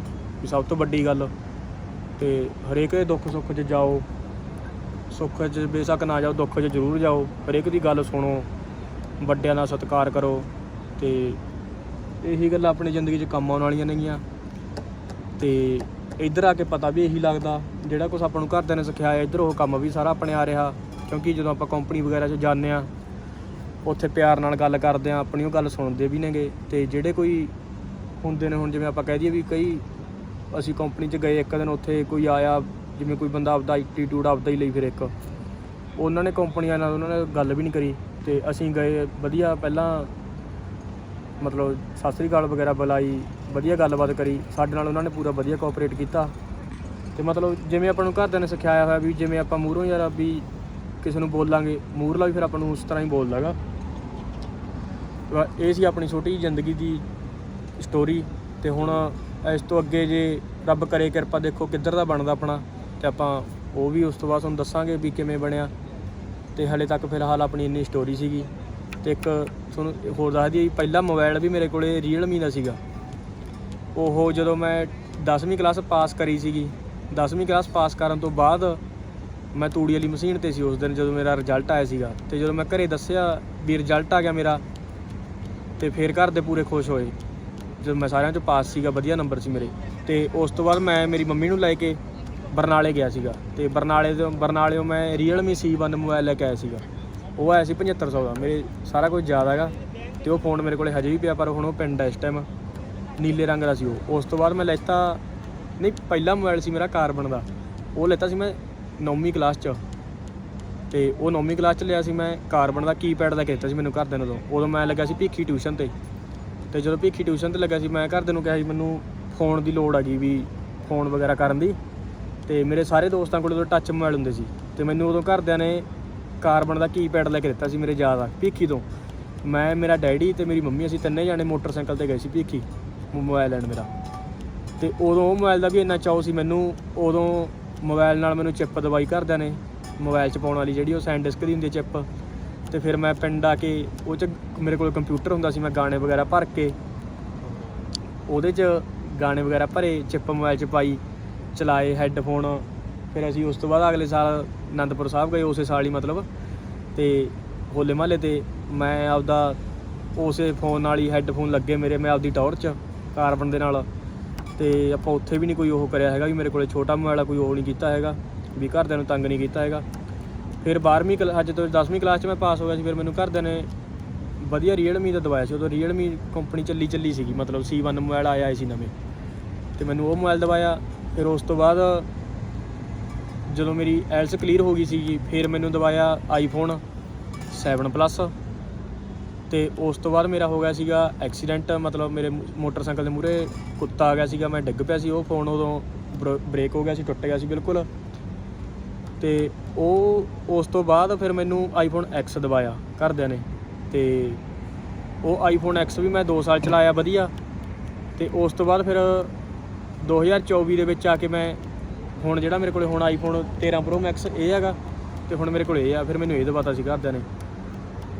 ਵੀ ਸਭ ਤੋਂ ਵੱਡੀ ਗੱਲ। ਤੇ ਹਰੇਕ ਦੇ ਦੁੱਖ ਸੁੱਖ 'ਚ ਜਾਓ। ਸੁੱਖ 'ਚ ਬੇਸ਼ੱਕ ਨਾ ਜਾਓ, ਦੁੱਖ 'ਚ ਜ਼ਰੂਰ ਜਾਓ। ਹਰੇਕ ਦੀ ਗੱਲ ਸੁਣੋ, ਵੱਡਿਆਂ ਦਾ ਸਤਿਕਾਰ ਕਰੋ। ਤੇ ਇਹੀ ਗੱਲਾਂ ਆਪਣੀ ਜ਼ਿੰਦਗੀ 'ਚ ਕੰਮ ਆਉਣ ਵਾਲੀਆਂ ਨੇਗੀਆਂ। ਤੇ ਇੱਧਰ ਆ ਕੇ ਪਤਾ ਵੀ ਇਹੀ ਲੱਗਦਾ, ਜਿਹੜਾ ਕੁਝ ਆਪਾਂ ਨੂੰ ਘਰਦਿਆਂ ਨੇ ਸਿਖਾਇਆ, ਇੱਧਰ ਉਹ ਕੰਮ ਵੀ ਸਾਰਾ ਆਪਣੇ ਆ ਰਿਹਾ। ਕਿਉਂਕਿ ਜਦੋਂ ਆਪਾਂ ਕੰਪਨੀ ਵਗੈਰਾ 'ਚ ਜਾਂਦੇ ਆ ਉੱਥੇ ਪਿਆਰ ਨਾਲ ਗੱਲ ਕਰਦੇ ਆ ਆਪਣੀ ਉਹ ਗੱਲ ਸੁਣਦੇ ਵੀ ਨੇਗੇ ਤੇ ਜਿਹੜੇ ਕੋਈ ਹੁੰਦੇ ਨੇ ਹੁਣ ਜਿਵੇਂ ਆਪਾਂ ਕਹਿ ਦਈਏ ਵੀ ਕਈ ਅਸੀਂ ਕੰਪਨੀ 'ਚ ਗਏ ਇੱਕ ਦਿਨ, ਉੱਥੇ ਕੋਈ ਆਇਆ, ਜਿਵੇਂ ਕੋਈ ਬੰਦਾ ਆਪਦਾ ਐਟੀਟਿਊਡ ਆਪਦਾ ਹੀ ਲਈ ਫਿਰ ਇੱਕ। ਉਹਨਾਂ ਨੇ ਕੰਪਨੀਆਂ ਨਾਲ ਉਹਨਾਂ ਨੇ ਗੱਲ ਵੀ ਨਹੀਂ ਕਰੀ ਤੇ ਅਸੀਂ ਗਏ ਵਧੀਆ ਪਹਿਲਾਂ ਮਤਲਬ ਸਤਿ ਸ੍ਰੀ ਅਕਾਲ ਵਗੈਰਾ ਬੁਲਾਈ, ਵਧੀਆ ਗੱਲਬਾਤ ਕਰੀ, ਸਾਡੇ ਨਾਲ ਉਹਨਾਂ ਨੇ ਪੂਰਾ ਵਧੀਆ ਕੋਆਪਰੇਟ ਕੀਤਾ। ਤੇ ਮਤਲਬ ਜਿਵੇਂ ਆਪਾਂ ਨੂੰ ਘਰਦਿਆਂ ਨੇ ਸਿਖਾਇਆ ਹੋਇਆ ਵੀ ਜਿਵੇਂ ਆਪਾਂ ਮੂਹਰੋਂ ਯਾਰ ਵੀ ਕਿਸੇ ਨੂੰ ਬੋਲਾਂਗੇ ਮੂਰਲਾ ਵੀ ਫਿਰ ਆਪਾਂ ਨੂੰ ਉਸ ਤਰ੍ਹਾਂ ਹੀ ਬੋਲਦਾਗਾ ਇਹ ਸੀ ਆਪਣੀ ਛੋਟੀ ਜਿਹੀ ਜ਼ਿੰਦਗੀ ਦੀ ਸਟੋਰੀ ਤੇ ਹੁਣ ਇਸ ਤੋਂ ਅੱਗੇ ਜੇ ਰੱਬ ਕਰੇ ਕਿਰਪਾ ਦੇਖੋ ਕਿੱਧਰ ਦਾ ਬਣਦਾ ਆਪਣਾ ਤੇ ਆਪਾਂ ਉਹ ਵੀ ਉਸ ਤੋਂ ਬਾਅਦ ਤੁਹਾਨੂੰ ਦੱਸਾਂਗੇ ਵੀ ਕਿਵੇਂ ਬਣਿਆ ਤੇ ਹਲੇ ਤੱਕ ਫਿਲਹਾਲ ਆਪਣੀ ਇੰਨੀ ਸਟੋਰੀ ਸੀਗੀ ਤੇ ਇੱਕ ਤੁਹਾਨੂੰ ਹੋਰ ਦੱਸ ਦਈਏ ਪਹਿਲਾ ਮੋਬਾਈਲ ਵੀ ਮੇਰੇ ਕੋਲੇ ਰੀਅਲਮੀ ਦਾ ਸੀਗਾ। ਉਹ ਜਦੋਂ ਮੈਂ 10ਵੀਂ ਕਲਾਸ ਪਾਸ ਕਰੀ ਸੀਗੀ 10ਵੀਂ ਕਲਾਸ ਪਾਸ ਕਰਨ ਤੋਂ ਬਾਅਦ ਮੈਂ ਤੂੜੀ ਵਾਲੀ ਮਸ਼ੀਨ ਤੇ ਸੀ ਉਸ ਦਿਨ ਜਦੋਂ ਮੇਰਾ ਰਿਜ਼ਲਟ ਆਇਆ ਸੀਗਾ ਤੇ ਜਦੋਂ ਮੈਂ ਘਰੇ ਦੱਸਿਆ ਵੀ ਰਿਜ਼ਲਟ ਆ ਗਿਆ ਮੇਰਾ, ਤੇ ਫਿਰ ਘਰ ਦੇ ਪੂਰੇ ਖੁਸ਼ ਹੋਏ। ਜਦੋਂ ਮੈਂ ਸਾਰਿਆਂ ਚੋਂ ਪਾਸ ਸੀਗਾ, ਵਧੀਆ ਨੰਬਰ ਸੀ ਮੇਰੇ। ਤੇ ਉਸ ਤੋਂ ਬਾਅਦ ਮੈਂ ਮੇਰੀ ਮੰਮੀ ਨੂੰ ਲੈ ਕੇ ਬਰਨਾਲੇ ਗਿਆ ਸੀਗਾ। ਤੇ ਬਰਨਾਲੇ ਤੋਂ ਬਰਨਾਲਿਓਂ ਮੈਂ Realme C1 ਮੋਬਾਈਲ ਲੈ ਕੇ ਆਇਆ ਸੀਗਾ। ਉਹ ਆਇਆ ਸੀ 7500 ਦਾ। ਮੇਰੇ ਸਾਰਾ ਕੁਝ ਯਾਦ ਹੈਗਾ। ਤੇ ਉਹ ਫੋਨ ਮੇਰੇ ਕੋਲੇ ਹਜੇ ਵੀ ਪਿਆ, ਪਰ ਹੁਣ ਉਹ ਪਿੰਡ ਹੈ ਇਸ ਟਾਈਮ ਨੀਲੇ ਰੰਗ ਦਾ ਸੀ ਉਹ। ਉਸ ਤੋਂ ਬਾਅਦ ਮੈਂ ਲੈਤਾ, ਨਹੀਂ, ਪਹਿਲਾ ਮੋਬਾਈਲ ਸੀ ਮੇਰਾ ਕਾਰਬਨ ਦਾ ਉਹ ਲੈਤਾ ਸੀ ਮੈਂ 9ਵੀਂ ਕਲਾਸ 'ਚ। ਤੇ ਉਹ 9ਵੀਂ ਕਲਾਸ 'ਚ ਲਿਆ ਸੀ ਮੈਂ ਕਾਰਬਨ ਦਾ ਕੀਪੈਡ ਦਾ ਕੀਤਾ ਸੀ ਮੈਨੂੰ ਘਰਦਿਆਂ ਨੇ ਉਦੋਂ। ਉਦੋਂ ਮੈਂ ਲੱਗਾ ਸੀ ਭੀਖੀ ਟਿਊਸ਼ਨ ਤੇ। ਤੇ ਜਦੋਂ ਭੀਖੀ ਟਿਊਸ਼ਨ ਤੇ ਲੱਗਾ ਸੀ, ਮੈਂ ਘਰਦਿਆਂ ਨੂੰ ਕਿਹਾ ਸੀ, ਮੈਨੂੰ ਫੋਨ ਦੀ ਲੋੜ ਹੈਗੀ ਵੀ ਫੋਨ ਵਗੈਰਾ ਕਰਨ ਦੀ। ਤੇ ਮੇਰੇ ਸਾਰੇ ਦੋਸਤਾਂ ਕੋਲ ਉਦੋਂ ਟੱਚ ਮੋਬਾਈਲ ਹੁੰਦੇ ਸੀ। ਤੇ ਮੈਨੂੰ ਉਦੋਂ ਘਰਦਿਆਂ ਨੇ ਕਾਰਬਨ ਦਾ ਕੀਪੈਡ ਲੈ ਕੇ ਦਿੱਤਾ ਸੀ ਮੇਰੇ ਯਾਦ ਆ, ਭੀਖੀ ਤੋਂ। ਮੈਂ, ਮੇਰਾ ਡੈਡੀ ਤੇ ਮੇਰੀ ਮੰਮੀ, ਅਸੀਂ ਤਿੰਨੇ ਜਾਣੇ ਮੋਟਰਸਾਈਕਲ ਤੇ ਗਏ ਸੀ ਭੀਖੀ ਮੋਬਾਈਲ ਲੈਣ ਮੇਰਾ। ਤੇ ਉਦੋਂ ਉਹ ਮੋਬਾਈਲ ਦਾ ਵੀ ਇੰਨਾ ਚਾਅ ਸੀ ਮੈਨੂੰ, ਉਦੋਂ ਮੋਬਾਈਲ ਨਾਲ ਮੈਨੂੰ ਚਿੱਪ ਦਵਾਈ ਕਰਦਿਆਂ ਨੇ, ਮੋਬਾਈਲ 'ਚ ਪਾਉਣ ਵਾਲੀ ਜਿਹੜੀ ਉਹ ਸੈਂਡ ਡਿਸਕ ਦੀ ਹੁੰਦੀ ਚਿੱਪ, ਤੇ ਫਿਰ ਮੈਂ ਪਿੰਡ ਆ ਕੇ ਉਹ 'ਚ ਮੇਰੇ ਕੋਲ ਕੰਪਿਊਟਰ ਹੁੰਦਾ ਸੀ, ਮੈਂ ਗਾਣੇ ਵਗੈਰਾ ਭਰ ਕੇ ਉਹਦੇ 'ਚ ਗਾਣੇ ਵਗੈਰਾ ਭਰੇ, ਚਿੱਪ ਮੋਬਾਈਲ 'ਚ ਪਾਈ, ਚਲਾਏ ਹੈੱਡਫੋਨ ਫਿਰ ਅਸੀਂ ਉਸ ਤੋਂ ਬਾਅਦ ਅਗਲੇ ਸਾਲ ਆਨੰਦਪੁਰ ਸਾਹਿਬ ਗਏ, ਉਸੇ ਸਾਲ ਹੀ ਮਤਲਬ, ਤੇ ਹੋਲੇ ਮਹੱਲੇ ਤੇ ਮੈਂ ਆਪਦਾ ਉਸੇ ਫੋਨ ਨਾਲ ਹੀ ਹੈੱਡਫੋਨ ਲੱਗੇ ਮੇਰੇ, ਮੈਂ ਆਪਦੀ ਟੌਰਚ ਕਾਰਬਨ ਦੇ ਨਾਲ ਤੇ ਆਪਾਂ ਉੱਥੇ ਵੀ ਨਹੀਂ ਕੋਈ ਉਹ ਕਰਿਆ ਹੈਗਾ ਵੀ ਮੇਰੇ ਕੋਲੇ ਛੋਟਾ ਮੋਬਾਈਲ ਆ ਕੋਈ ਉਹ ਨਹੀਂ ਕੀਤਾ ਹੈਗਾ, ਵੀ ਘਰਦਿਆਂ ਨੂੰ ਤੰਗ ਨਹੀਂ ਕੀਤਾ ਹੈਗਾ। ਫਿਰ 12ਵੀਂ ਕਲਾ, ਅੱਜ ਤੋਂ 10ਵੀਂ ਕਲਾਸ 'ਚ ਮੈਂ ਪਾਸ ਹੋ ਗਿਆ ਸੀ, ਫਿਰ ਮੈਨੂੰ ਘਰਦਿਆਂ ਨੇ ਵਧੀਆ ਰੀਅਲਮੀ ਦਾ ਦਵਾਇਆ ਸੀ, ਉਦੋਂ ਰੀਅਲਮੀ ਕੰਪਨੀ ਚੱਲੀ ਚੱਲੀ ਸੀਗੀ, ਮਤਲਬ C1 ਮੋਬਾਈਲ ਆਇਆ ਸੀ ਨਵੇਂ। ਤੇ ਮੈਨੂੰ ਉਹ ਮੋਬਾਈਲ ਦਵਾਇਆ, ਫਿਰ ਉਸ ਤੋਂ ਬਾਅਦ ਜਦੋਂ ਮੇਰੀ ਐਲਸ ਕਲੀਅਰ ਹੋ ਗਈ ਸੀਗੀ, ਫਿਰ ਮੈਨੂੰ ਦਵਾਇਆ ਆਈਫੋਨ 7 ਪਲੱਸ ਤੇ ਉਸ ਤੋਂ ਬਾਅਦ ਮੇਰਾ ਹੋ ਗਿਆ ਸੀਗਾ ਐਕਸੀਡੈਂਟ, ਮਤਲਬ ਮੇਰੇ ਮੋਟਰਸਾਈਕਲ ਦੇ ਮੂਹਰੇ ਕੁੱਤਾ ਆ ਗਿਆ ਸੀਗਾ, ਮੈਂ ਡਿੱਗ ਪਿਆ ਸੀ, ਉਹ ਫੋਨ ਉਦੋਂ ਬਰ- ਬ੍ਰੇਕ ਹੋ ਗਿਆ ਸੀ, ਟੁੱਟ ਗਿਆ ਸੀ ਬਿਲਕੁਲ। ਤੇ ਉਹ, ਉਸ ਤੋਂ ਬਾਅਦ ਫਿਰ ਮੈਨੂੰ ਆਈਫੋਨ X ਦਵਾਇਆ ਘਰਦਿਆਂ ਨੇ ਤੇ ਉਹ ਆਈਫੋਨ X ਵੀ ਮੈਂ 2 ਸਾਲ ਚਲਾਇਆ ਵਧੀਆ ਤੇ ਉਸ ਤੋਂ ਬਾਅਦ ਫਿਰ 2024 ਦੇ ਵਿੱਚ ਆ ਕੇ ਮੈਂ ਹੁਣ ਜਿਹੜਾ ਮੇਰੇ ਕੋਲੇ ਹੁਣ ਆਈਫੋਨ 13 Pro Max ਇਹ ਹੈਗਾ ਤੇ ਹੁਣ ਮੇਰੇ ਕੋਲ ਇਹ ਆ, ਫਿਰ ਮੈਨੂੰ ਇਹ ਦਵਾਤਾ ਸੀ ਘਰਦਿਆਂ ਨੇ।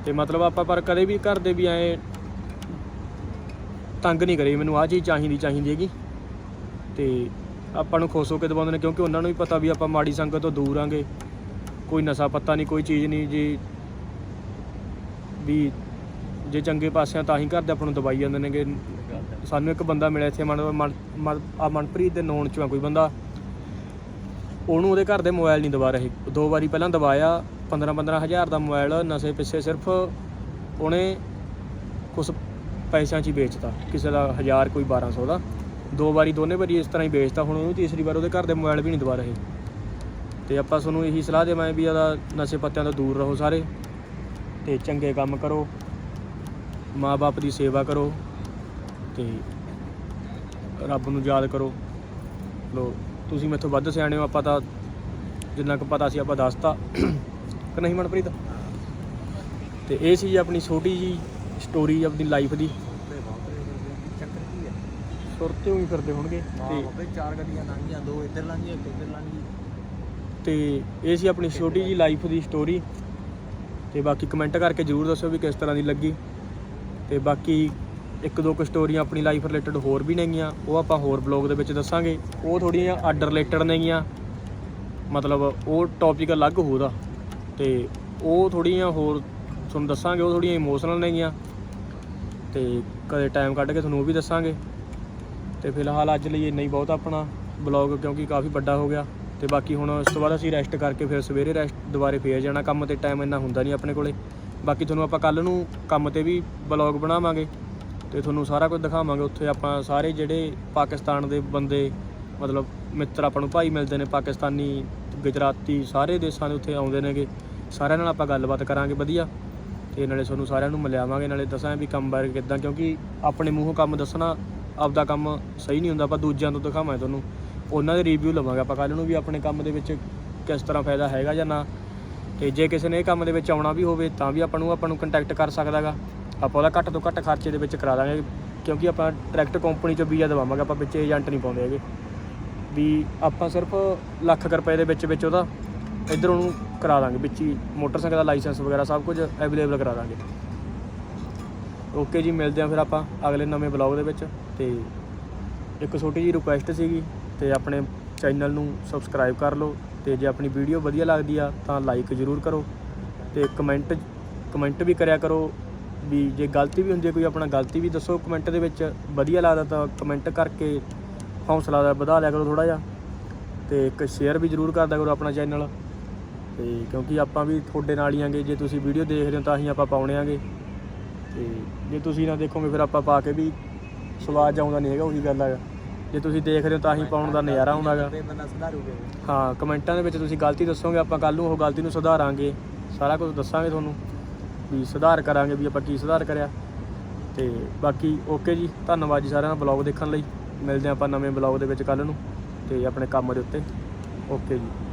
ਤੇ ਮਤਲਬ ਆਪਾਂ ਪਰ ਕਦੇ ਵੀ ਘਰ ਦੇ ਵੀ ਐ ਤੰਗ ਨਹੀਂ ਕਰੇ ਮੈਨੂੰ ਆਹ ਚੀਜ਼ ਚਾਹੀਦੀ ਚਾਹੀਦੀ ਹੈਗੀ। ਤੇ ਆਪਾਂ ਨੂੰ ਖੁਸ਼ ਹੋ ਕੇ ਦਵਾਉਂਦੇ ਨੇ ਕਿਉਂਕਿ ਉਹਨਾਂ ਨੂੰ ਵੀ ਪਤਾ ਵੀ ਆਪਾਂ ਮਾੜੀ ਸੰਗਤ ਤੋਂ ਦੂਰ ਆਂਗੇ। ਕੋਈ ਨਸ਼ਾ ਪੱਤਾ ਨਹੀਂ, ਕੋਈ ਚੀਜ਼ ਨਹੀਂ, ਜੀ ਵੀ ਜੇ ਚੰਗੇ ਪਾਸਿਆਂ ਤਾਂ ਹੀ ਘਰ ਦੇ ਆਪਾਂ ਨੂੰ ਦਵਾਈ ਜਾਂਦੇ ਨੇਗੇ। ਸਾਨੂੰ ਇੱਕ ਬੰਦਾ ਮਿਲਿਆ ਇੱਥੇ ਮਨ, ਮਨ- ਮਨ- ਆ ਮਨਪ੍ਰੀਤ ਦੇ ਨੋਨ ਚੋਂ ਆ ਕੋਈ ਬੰਦਾ। ਉਹਨੂੰ ਉਹਦੇ ਘਰ ਦੇ ਮੋਬਾਈਲ ਨਹੀਂ ਦਵਾ ਰਹੇ। ਦੋ ਵਾਰੀ ਪਹਿਲਾਂ ਦਵਾਇਆ 15 15 ਹਜ਼ਾਰ ਦਾ ਮੋਬਾਈਲ, ਨਸ਼ੇ ਪਿੱਛੇ ਸਿਰਫ ਉਹਨੇ ਕੁਝ ਪੈਸਿਆਂ 'ਚ ਹੀ ਵੇਚਤਾ। ਕਿਸੇ ਦਾ 1000 ਕੋਈ 1200 ਦਾ। ਦੋ ਵਾਰੀ ਦੋਨੇ ਵਾਰੀ ਇਸ ਤਰ੍ਹਾਂ ਹੀ ਵੇਚਤਾ। ਹੁਣ ਉਹਨੂੰ ਤੀਸਰੀ ਵਾਰ ਉਹਦੇ ਘਰ ਦੇ ਮੋਬਾਈਲ ਵੀ ਨਹੀਂ ਦਵਾ ਰਹੇ ਤੇ ਆਪਾਂ ਤੁਹਾਨੂੰ ਇਹੀ ਸਲਾਹ ਦੇਵਾਂ ਵੀ ਇਹਦਾ ਨਸ਼ੇ ਪੱਤਿਆਂ ਤੋਂ ਦੂਰ ਰਹੋ ਸਾਰੇ ਤੇ ਚੰਗੇ ਕੰਮ ਕਰੋ। ਮਾਪੇ ਦੀ ਸੇਵਾ ਕਰੋ ਤੇ ਰੱਬ ਨੂੰ ਯਾਦ ਕਰੋ। ਲੋ, ਤੁਸੀਂ ਮੈਥੋਂ ਵੱਧ ਸਿਆਣੇ ਹੋ, ਆਪਾਂ ਤਾਂ ਜਿੰਨਾ ਕੁ ਪਤਾ ਸੀ ਆਪਾਂ ਦੱਸਤਾ। ਕਿ ਨਹੀਂ ਮਨਪ੍ਰੀਤ। ਤੇ ਇਹ ਸੀ ਆਪਣੀ ਛੋਟੀ ਜੀ ਸਟੋਰੀ ਆਪਣੀ ਲਾਈਫ ਦੀ। ਸੁਰਤੇ ਹੋਈ ਫਿਰਦੇ ਹੋਣਗੇ। ਤੇ ਚਾਰ ਗੱਡੀਆਂ ਲੰਘੀਆਂ ਦੋ ਇੱਧਰ ਲੰਘੀਆਂ ਇੱਕ ਇੱਧਰ ਲੰਘੀ। ਤੇ ਇਹ ਸੀ ਆਪਣੀ ਛੋਟੀ ਜੀ ਲਾਈਫ ਦੀ ਸਟੋਰੀ ਤੇ ਬਾਕੀ ਕਮੈਂਟ ਕਰਕੇ ਜਰੂਰ ਦੱਸਿਓ ਵੀ ਕਿਸ ਤਰ੍ਹਾਂ ਦੀ ਲੱਗੀ। ਤੇ ਬਾਕੀ ਇੱਕ ਦੋ ਕੁ ਸਟੋਰੀਆਂ ਆਪਣੀ ਲਾਈਫ ਰਿਲੇਟਡ ਹੋਰ ਵੀ ਨੇਗੀਆਂ। ਉਹ ਆਪਾਂ ਹੋਰ ਬਲੌਗ ਦੇ ਵਿੱਚ ਦੱਸਾਂਗੇ। ਉਹ ਥੋੜੀਆਂ ਅੱਡ ਰਿਲੇਟਡ ਨੇਗੀਆਂ। ਮਤਲਬ ਉਹ ਟੌਪਿਕ ਅਲੱਗ ਹੋਊਦਾ। ਤੇ ਉਹ ਥੋੜੀਆਂ ਹੋਰ ਤੁਹਾਨੂੰ ਦੱਸਾਂਗੇ, ਉਹ ਥੋੜੀਆਂ ਇਮੋਸ਼ਨਲ ਨੇਗੀਆਂ। ਤੇ ਕਦੇ ਟਾਈਮ ਕੱਢ ਕੇ ਤੁਹਾਨੂੰ ਉਹ ਵੀ ਦੱਸਾਂਗੇ। ਤੇ ਫਿਲਹਾਲ ਅੱਜ ਲਈ ਇੰਨਾ ਹੀ ਬਹੁਤ ਆਪਣਾ ਬਲੌਗ ਕਿਉਂਕਿ ਕਾਫੀ ਵੱਡਾ ਹੋ ਗਿਆ। ਤੇ ਬਾਕੀ ਹੁਣ ਉਸ ਤੋਂ ਬਾਅਦ ਅਸੀਂ ਰੈਸਟ ਕਰਕੇ ਫਿਰ ਸਵੇਰੇ ਰੈਸਟ ਦੁਬਾਰੇ ਫੇਰ ਜਾਣਾ। ਕੰਮ ਤੇ ਟਾਈਮ ਇੰਨਾ ਹੁੰਦਾ ਨਹੀਂ ਆਪਣੇ ਕੋਲੇ। ਬਾਕੀ ਤੁਹਾਨੂੰ ਆਪਾਂ ਕੱਲ ਨੂੰ ਕੰਮ ਤੇ ਵੀ ਬਲੌਗ ਬਣਾਵਾਂਗੇ। ਤੇ ਤੁਹਾਨੂੰ ਸਾਰਾ ਕੁਝ ਦਿਖਾਵਾਂਗੇ। ਉੱਥੇ ਆਪਾਂ ਸਾਰੇ ਜਿਹੜੇ ਪਾਕਿਸਤਾਨ ਦੇ ਬੰਦੇ, ਮਤਲਬ ਮਿੱਤਰ ਆਪਾਂ ਨੂੰ ਭਾਈ ਮਿਲਦੇ ਨੇ, ਪਾਕਿਸਤਾਨੀ, ਗੁਜਰਾਤੀ ਸਾਰੇ ਦੇਸ਼ਾਂ ਦੇ ਉੱਥੇ ਆਉਂਦੇ ਨੇਗੇ। ਸਾਰਿਆਂ ਨਾਲ ਆਪਾਂ ਗੱਲਬਾਤ ਕਰਾਂਗੇ ਵਧੀਆ। ਤੇ ਨਾਲੇ ਤੁਹਾਨੂੰ ਸਾਰਿਆਂ ਨੂੰ ਮਿਲਿਆਵਾਂਗੇ ਨਾਲੇ ਦੱਸਾਂਗੇ ਵੀ ਕੰਮ ਬਾਰੇ ਕਿੱਦਾਂ, ਕਿਉਂਕਿ ਆਪਣੇ ਮੂੰਹੋਂ ਕੰਮ ਦੱਸਣਾ ਆਪਦਾ ਕੰਮ ਸਹੀ ਨਹੀਂ ਹੁੰਦਾ, ਆਪਾਂ ਦੂਜਿਆਂ ਤੋਂ ਦਿਖਾਵਾਂਗੇ ਤੁਹਾਨੂੰ। ਉਹਨਾਂ ਦੇ ਰਿਵਿਊ ਲਵਾਂਗੇ ਆਪਾਂ ਕੱਲ ਨੂੰ ਵੀ ਆਪਣੇ ਕੰਮ ਦੇ ਵਿੱਚ ਕਿਸ ਤਰ੍ਹਾਂ ਫਾਇਦਾ ਹੈਗਾ ਜਾਂ ਨਾ। ਤੇ ਜੇ ਕਿਸੇ ਨੇ ਇਹ ਕੰਮ ਦੇ ਵਿੱਚ ਆਉਣਾ ਵੀ ਹੋਵੇ, ਤਾਂ ਵੀ ਆਪਾਂ ਨੂੰ ਆਪਾਂ ਨੂੰ ਕੰਟੈਕਟ ਕਰ ਸਕਦਾਗਾ ਆਪਾਂ ਉਹਦਾ ਘੱਟ ਤੋਂ ਘੱਟ ਖਰਚੇ ਦੇ ਵਿੱਚ ਕਰਾ ਦਾਂਗੇ, ਕਿਉਂਕਿ ਆਪਾਂ ਡਾਇਰੈਕਟ ਕੰਪਨੀ ਚੋਂ ਵੀਜ਼ਾ ਦਵਾਵਾਂਗੇ, ਆਪਾਂ ਵਿੱਚ ਏਜੰਟ ਨਹੀਂ ਪਾਉਂਦੇ ਹੈਗੇ। ਵੀ ਆਪਾਂ ਸਿਰਫ ਲੱਖ ਰੁਪਏ ਦੇ ਵਿੱਚ ਵਿੱਚ ਉਹਦਾ ਇੱਧਰ ਉਹਨੂੰ ਕਰਾ ਦਾਂਗੇ, ਵਿੱਚ ਹੀ ਮੋਟਰਸਾਈਕਲ ਦਾ ਲਾਇਸੈਂਸ ਵਗੈਰਾ ਸਭ ਕੁਝ ਅਵੇਲੇਬਲ ਕਰਾ ਦਾਂਗੇ। ਓਕੇ ਜੀ, ਮਿਲਦੇ ਆ ਫਿਰ ਆਪਾਂ ਅਗਲੇ ਨਵੇਂ ਬਲੌਗ ਦੇ ਵਿੱਚ ਤੇ ਇੱਕ ਛੋਟੀ ਜੀ ਰਿਕੁਐਸਟ ਸੀਗੀ ਤੇ ਆਪਣੇ ਚੈਨਲ ਨੂੰ ਸਬਸਕ੍ਰਾਈਬ ਕਰ ਲਓ ਤੇ ਜੇ ਆਪਣੀ ਵੀਡੀਓ ਵਧੀਆ ਲੱਗਦੀ ਆ ਤਾਂ ਲਾਈਕ ਜ਼ਰੂਰ ਕਰੋ ਤੇ ਕਮੈਂਟ ਕਮੈਂਟ ਵੀ ਕਰਿਆ ਕਰੋ ਵੀ ਜੇ ਗਲਤੀ ਵੀ ਹੁੰਦੀ ਹੈ ਕੋਈ ਆਪਣਾ ਗਲਤੀ ਵੀ ਦੱਸੋ ਕਮੈਂਟ ਦੇ ਵਿੱਚ। ਵਧੀਆ ਲੱਗਦਾ ਤਾਂ ਕਮੈਂਟ ਕਰਕੇ ਹੌਸਲਾ ਦਾ ਵਧਾ ਲਿਆ ਕਰੋ ਥੋੜਾ ਜਿਹਾ ਤੇ ਇੱਕ ਸ਼ੇਅਰ ਵੀ ਜ਼ਰੂਰ ਕਰਦਾ ਕਰੋ ਆਪਣਾ ਚੈਨਲ ਤੇ ਕਿਉਂਕਿ ਆਪਾਂ ਵੀ ਤੁਹਾਡੇ ਨਾਲ ਹੀ ਆਂਗੇ, ਜੇ ਤੁਸੀਂ ਵੀਡੀਓ ਦੇਖ ਰਹੇ ਹੋ ਤਾਂ ਹੀ ਆਪਾਂ ਪਾਉਣੇ ਆਂਗੇ। ਤੇ ਜੇ ਤੁਸੀਂ ਨਾ ਦੇਖੋਗੇ ਫਿਰ ਆਪਾਂ ਪਾ ਕੇ ਵੀ ਸਵਾਦ ਜਾਉਂਦਾ ਨਹੀਂ ਹੈਗਾ, ਉਹੀ ਗੱਲ ਹੈਗਾ ਜੇ ਤੁਸੀਂ ਦੇਖ ਰਹੇ ਹੋ ਤਾਂ ਹੀ ਪਾਉਣ ਦਾ ਨਜ਼ਾਰਾ ਆਉਂਦਾ ਹੈਗਾ। ਤੇ ਬੰਦਾ ਸੁਧਾਰੂਗੇ ਹਾਂ, ਕਮੈਂਟਾਂ ਦੇ ਵਿੱਚ ਤੁਸੀਂ ਗਲਤੀ ਦੱਸੋਗੇ, ਆਪਾਂ ਕੱਲ ਨੂੰ ਉਹ ਗਲਤੀ ਨੂੰ ਸੁਧਾਰਾਂਗੇ। ਸਾਰਾ ਕੁਝ ਦੱਸਾਂਗੇ ਤੁਹਾਨੂੰ, ਵੀ ਸੁਧਾਰ ਕਰਾਂਗੇ, ਵੀ ਆਪਾਂ ਕੀ ਸੁਧਾਰ ਕਰਿਆ। ਤੇ ਬਾਕੀ ਓਕੇ ਜੀ, ਧੰਨਵਾਦ ਜੀ ਸਾਰਿਆਂ ਦਾ ਬਲੌਗ ਦੇਖਣ ਲਈ। ਮਿਲਦੇ ਹਾਂ ਆਪਾਂ ਨਵੇਂ ਬਲੌਗ ਦੇ ਵਿੱਚ ਕੱਲ ਨੂੰ, ਤੇ ਆਪਣੇ ਕੰਮ ਦੇ ਉੱਤੇ। ਓਕੇ ਜੀ।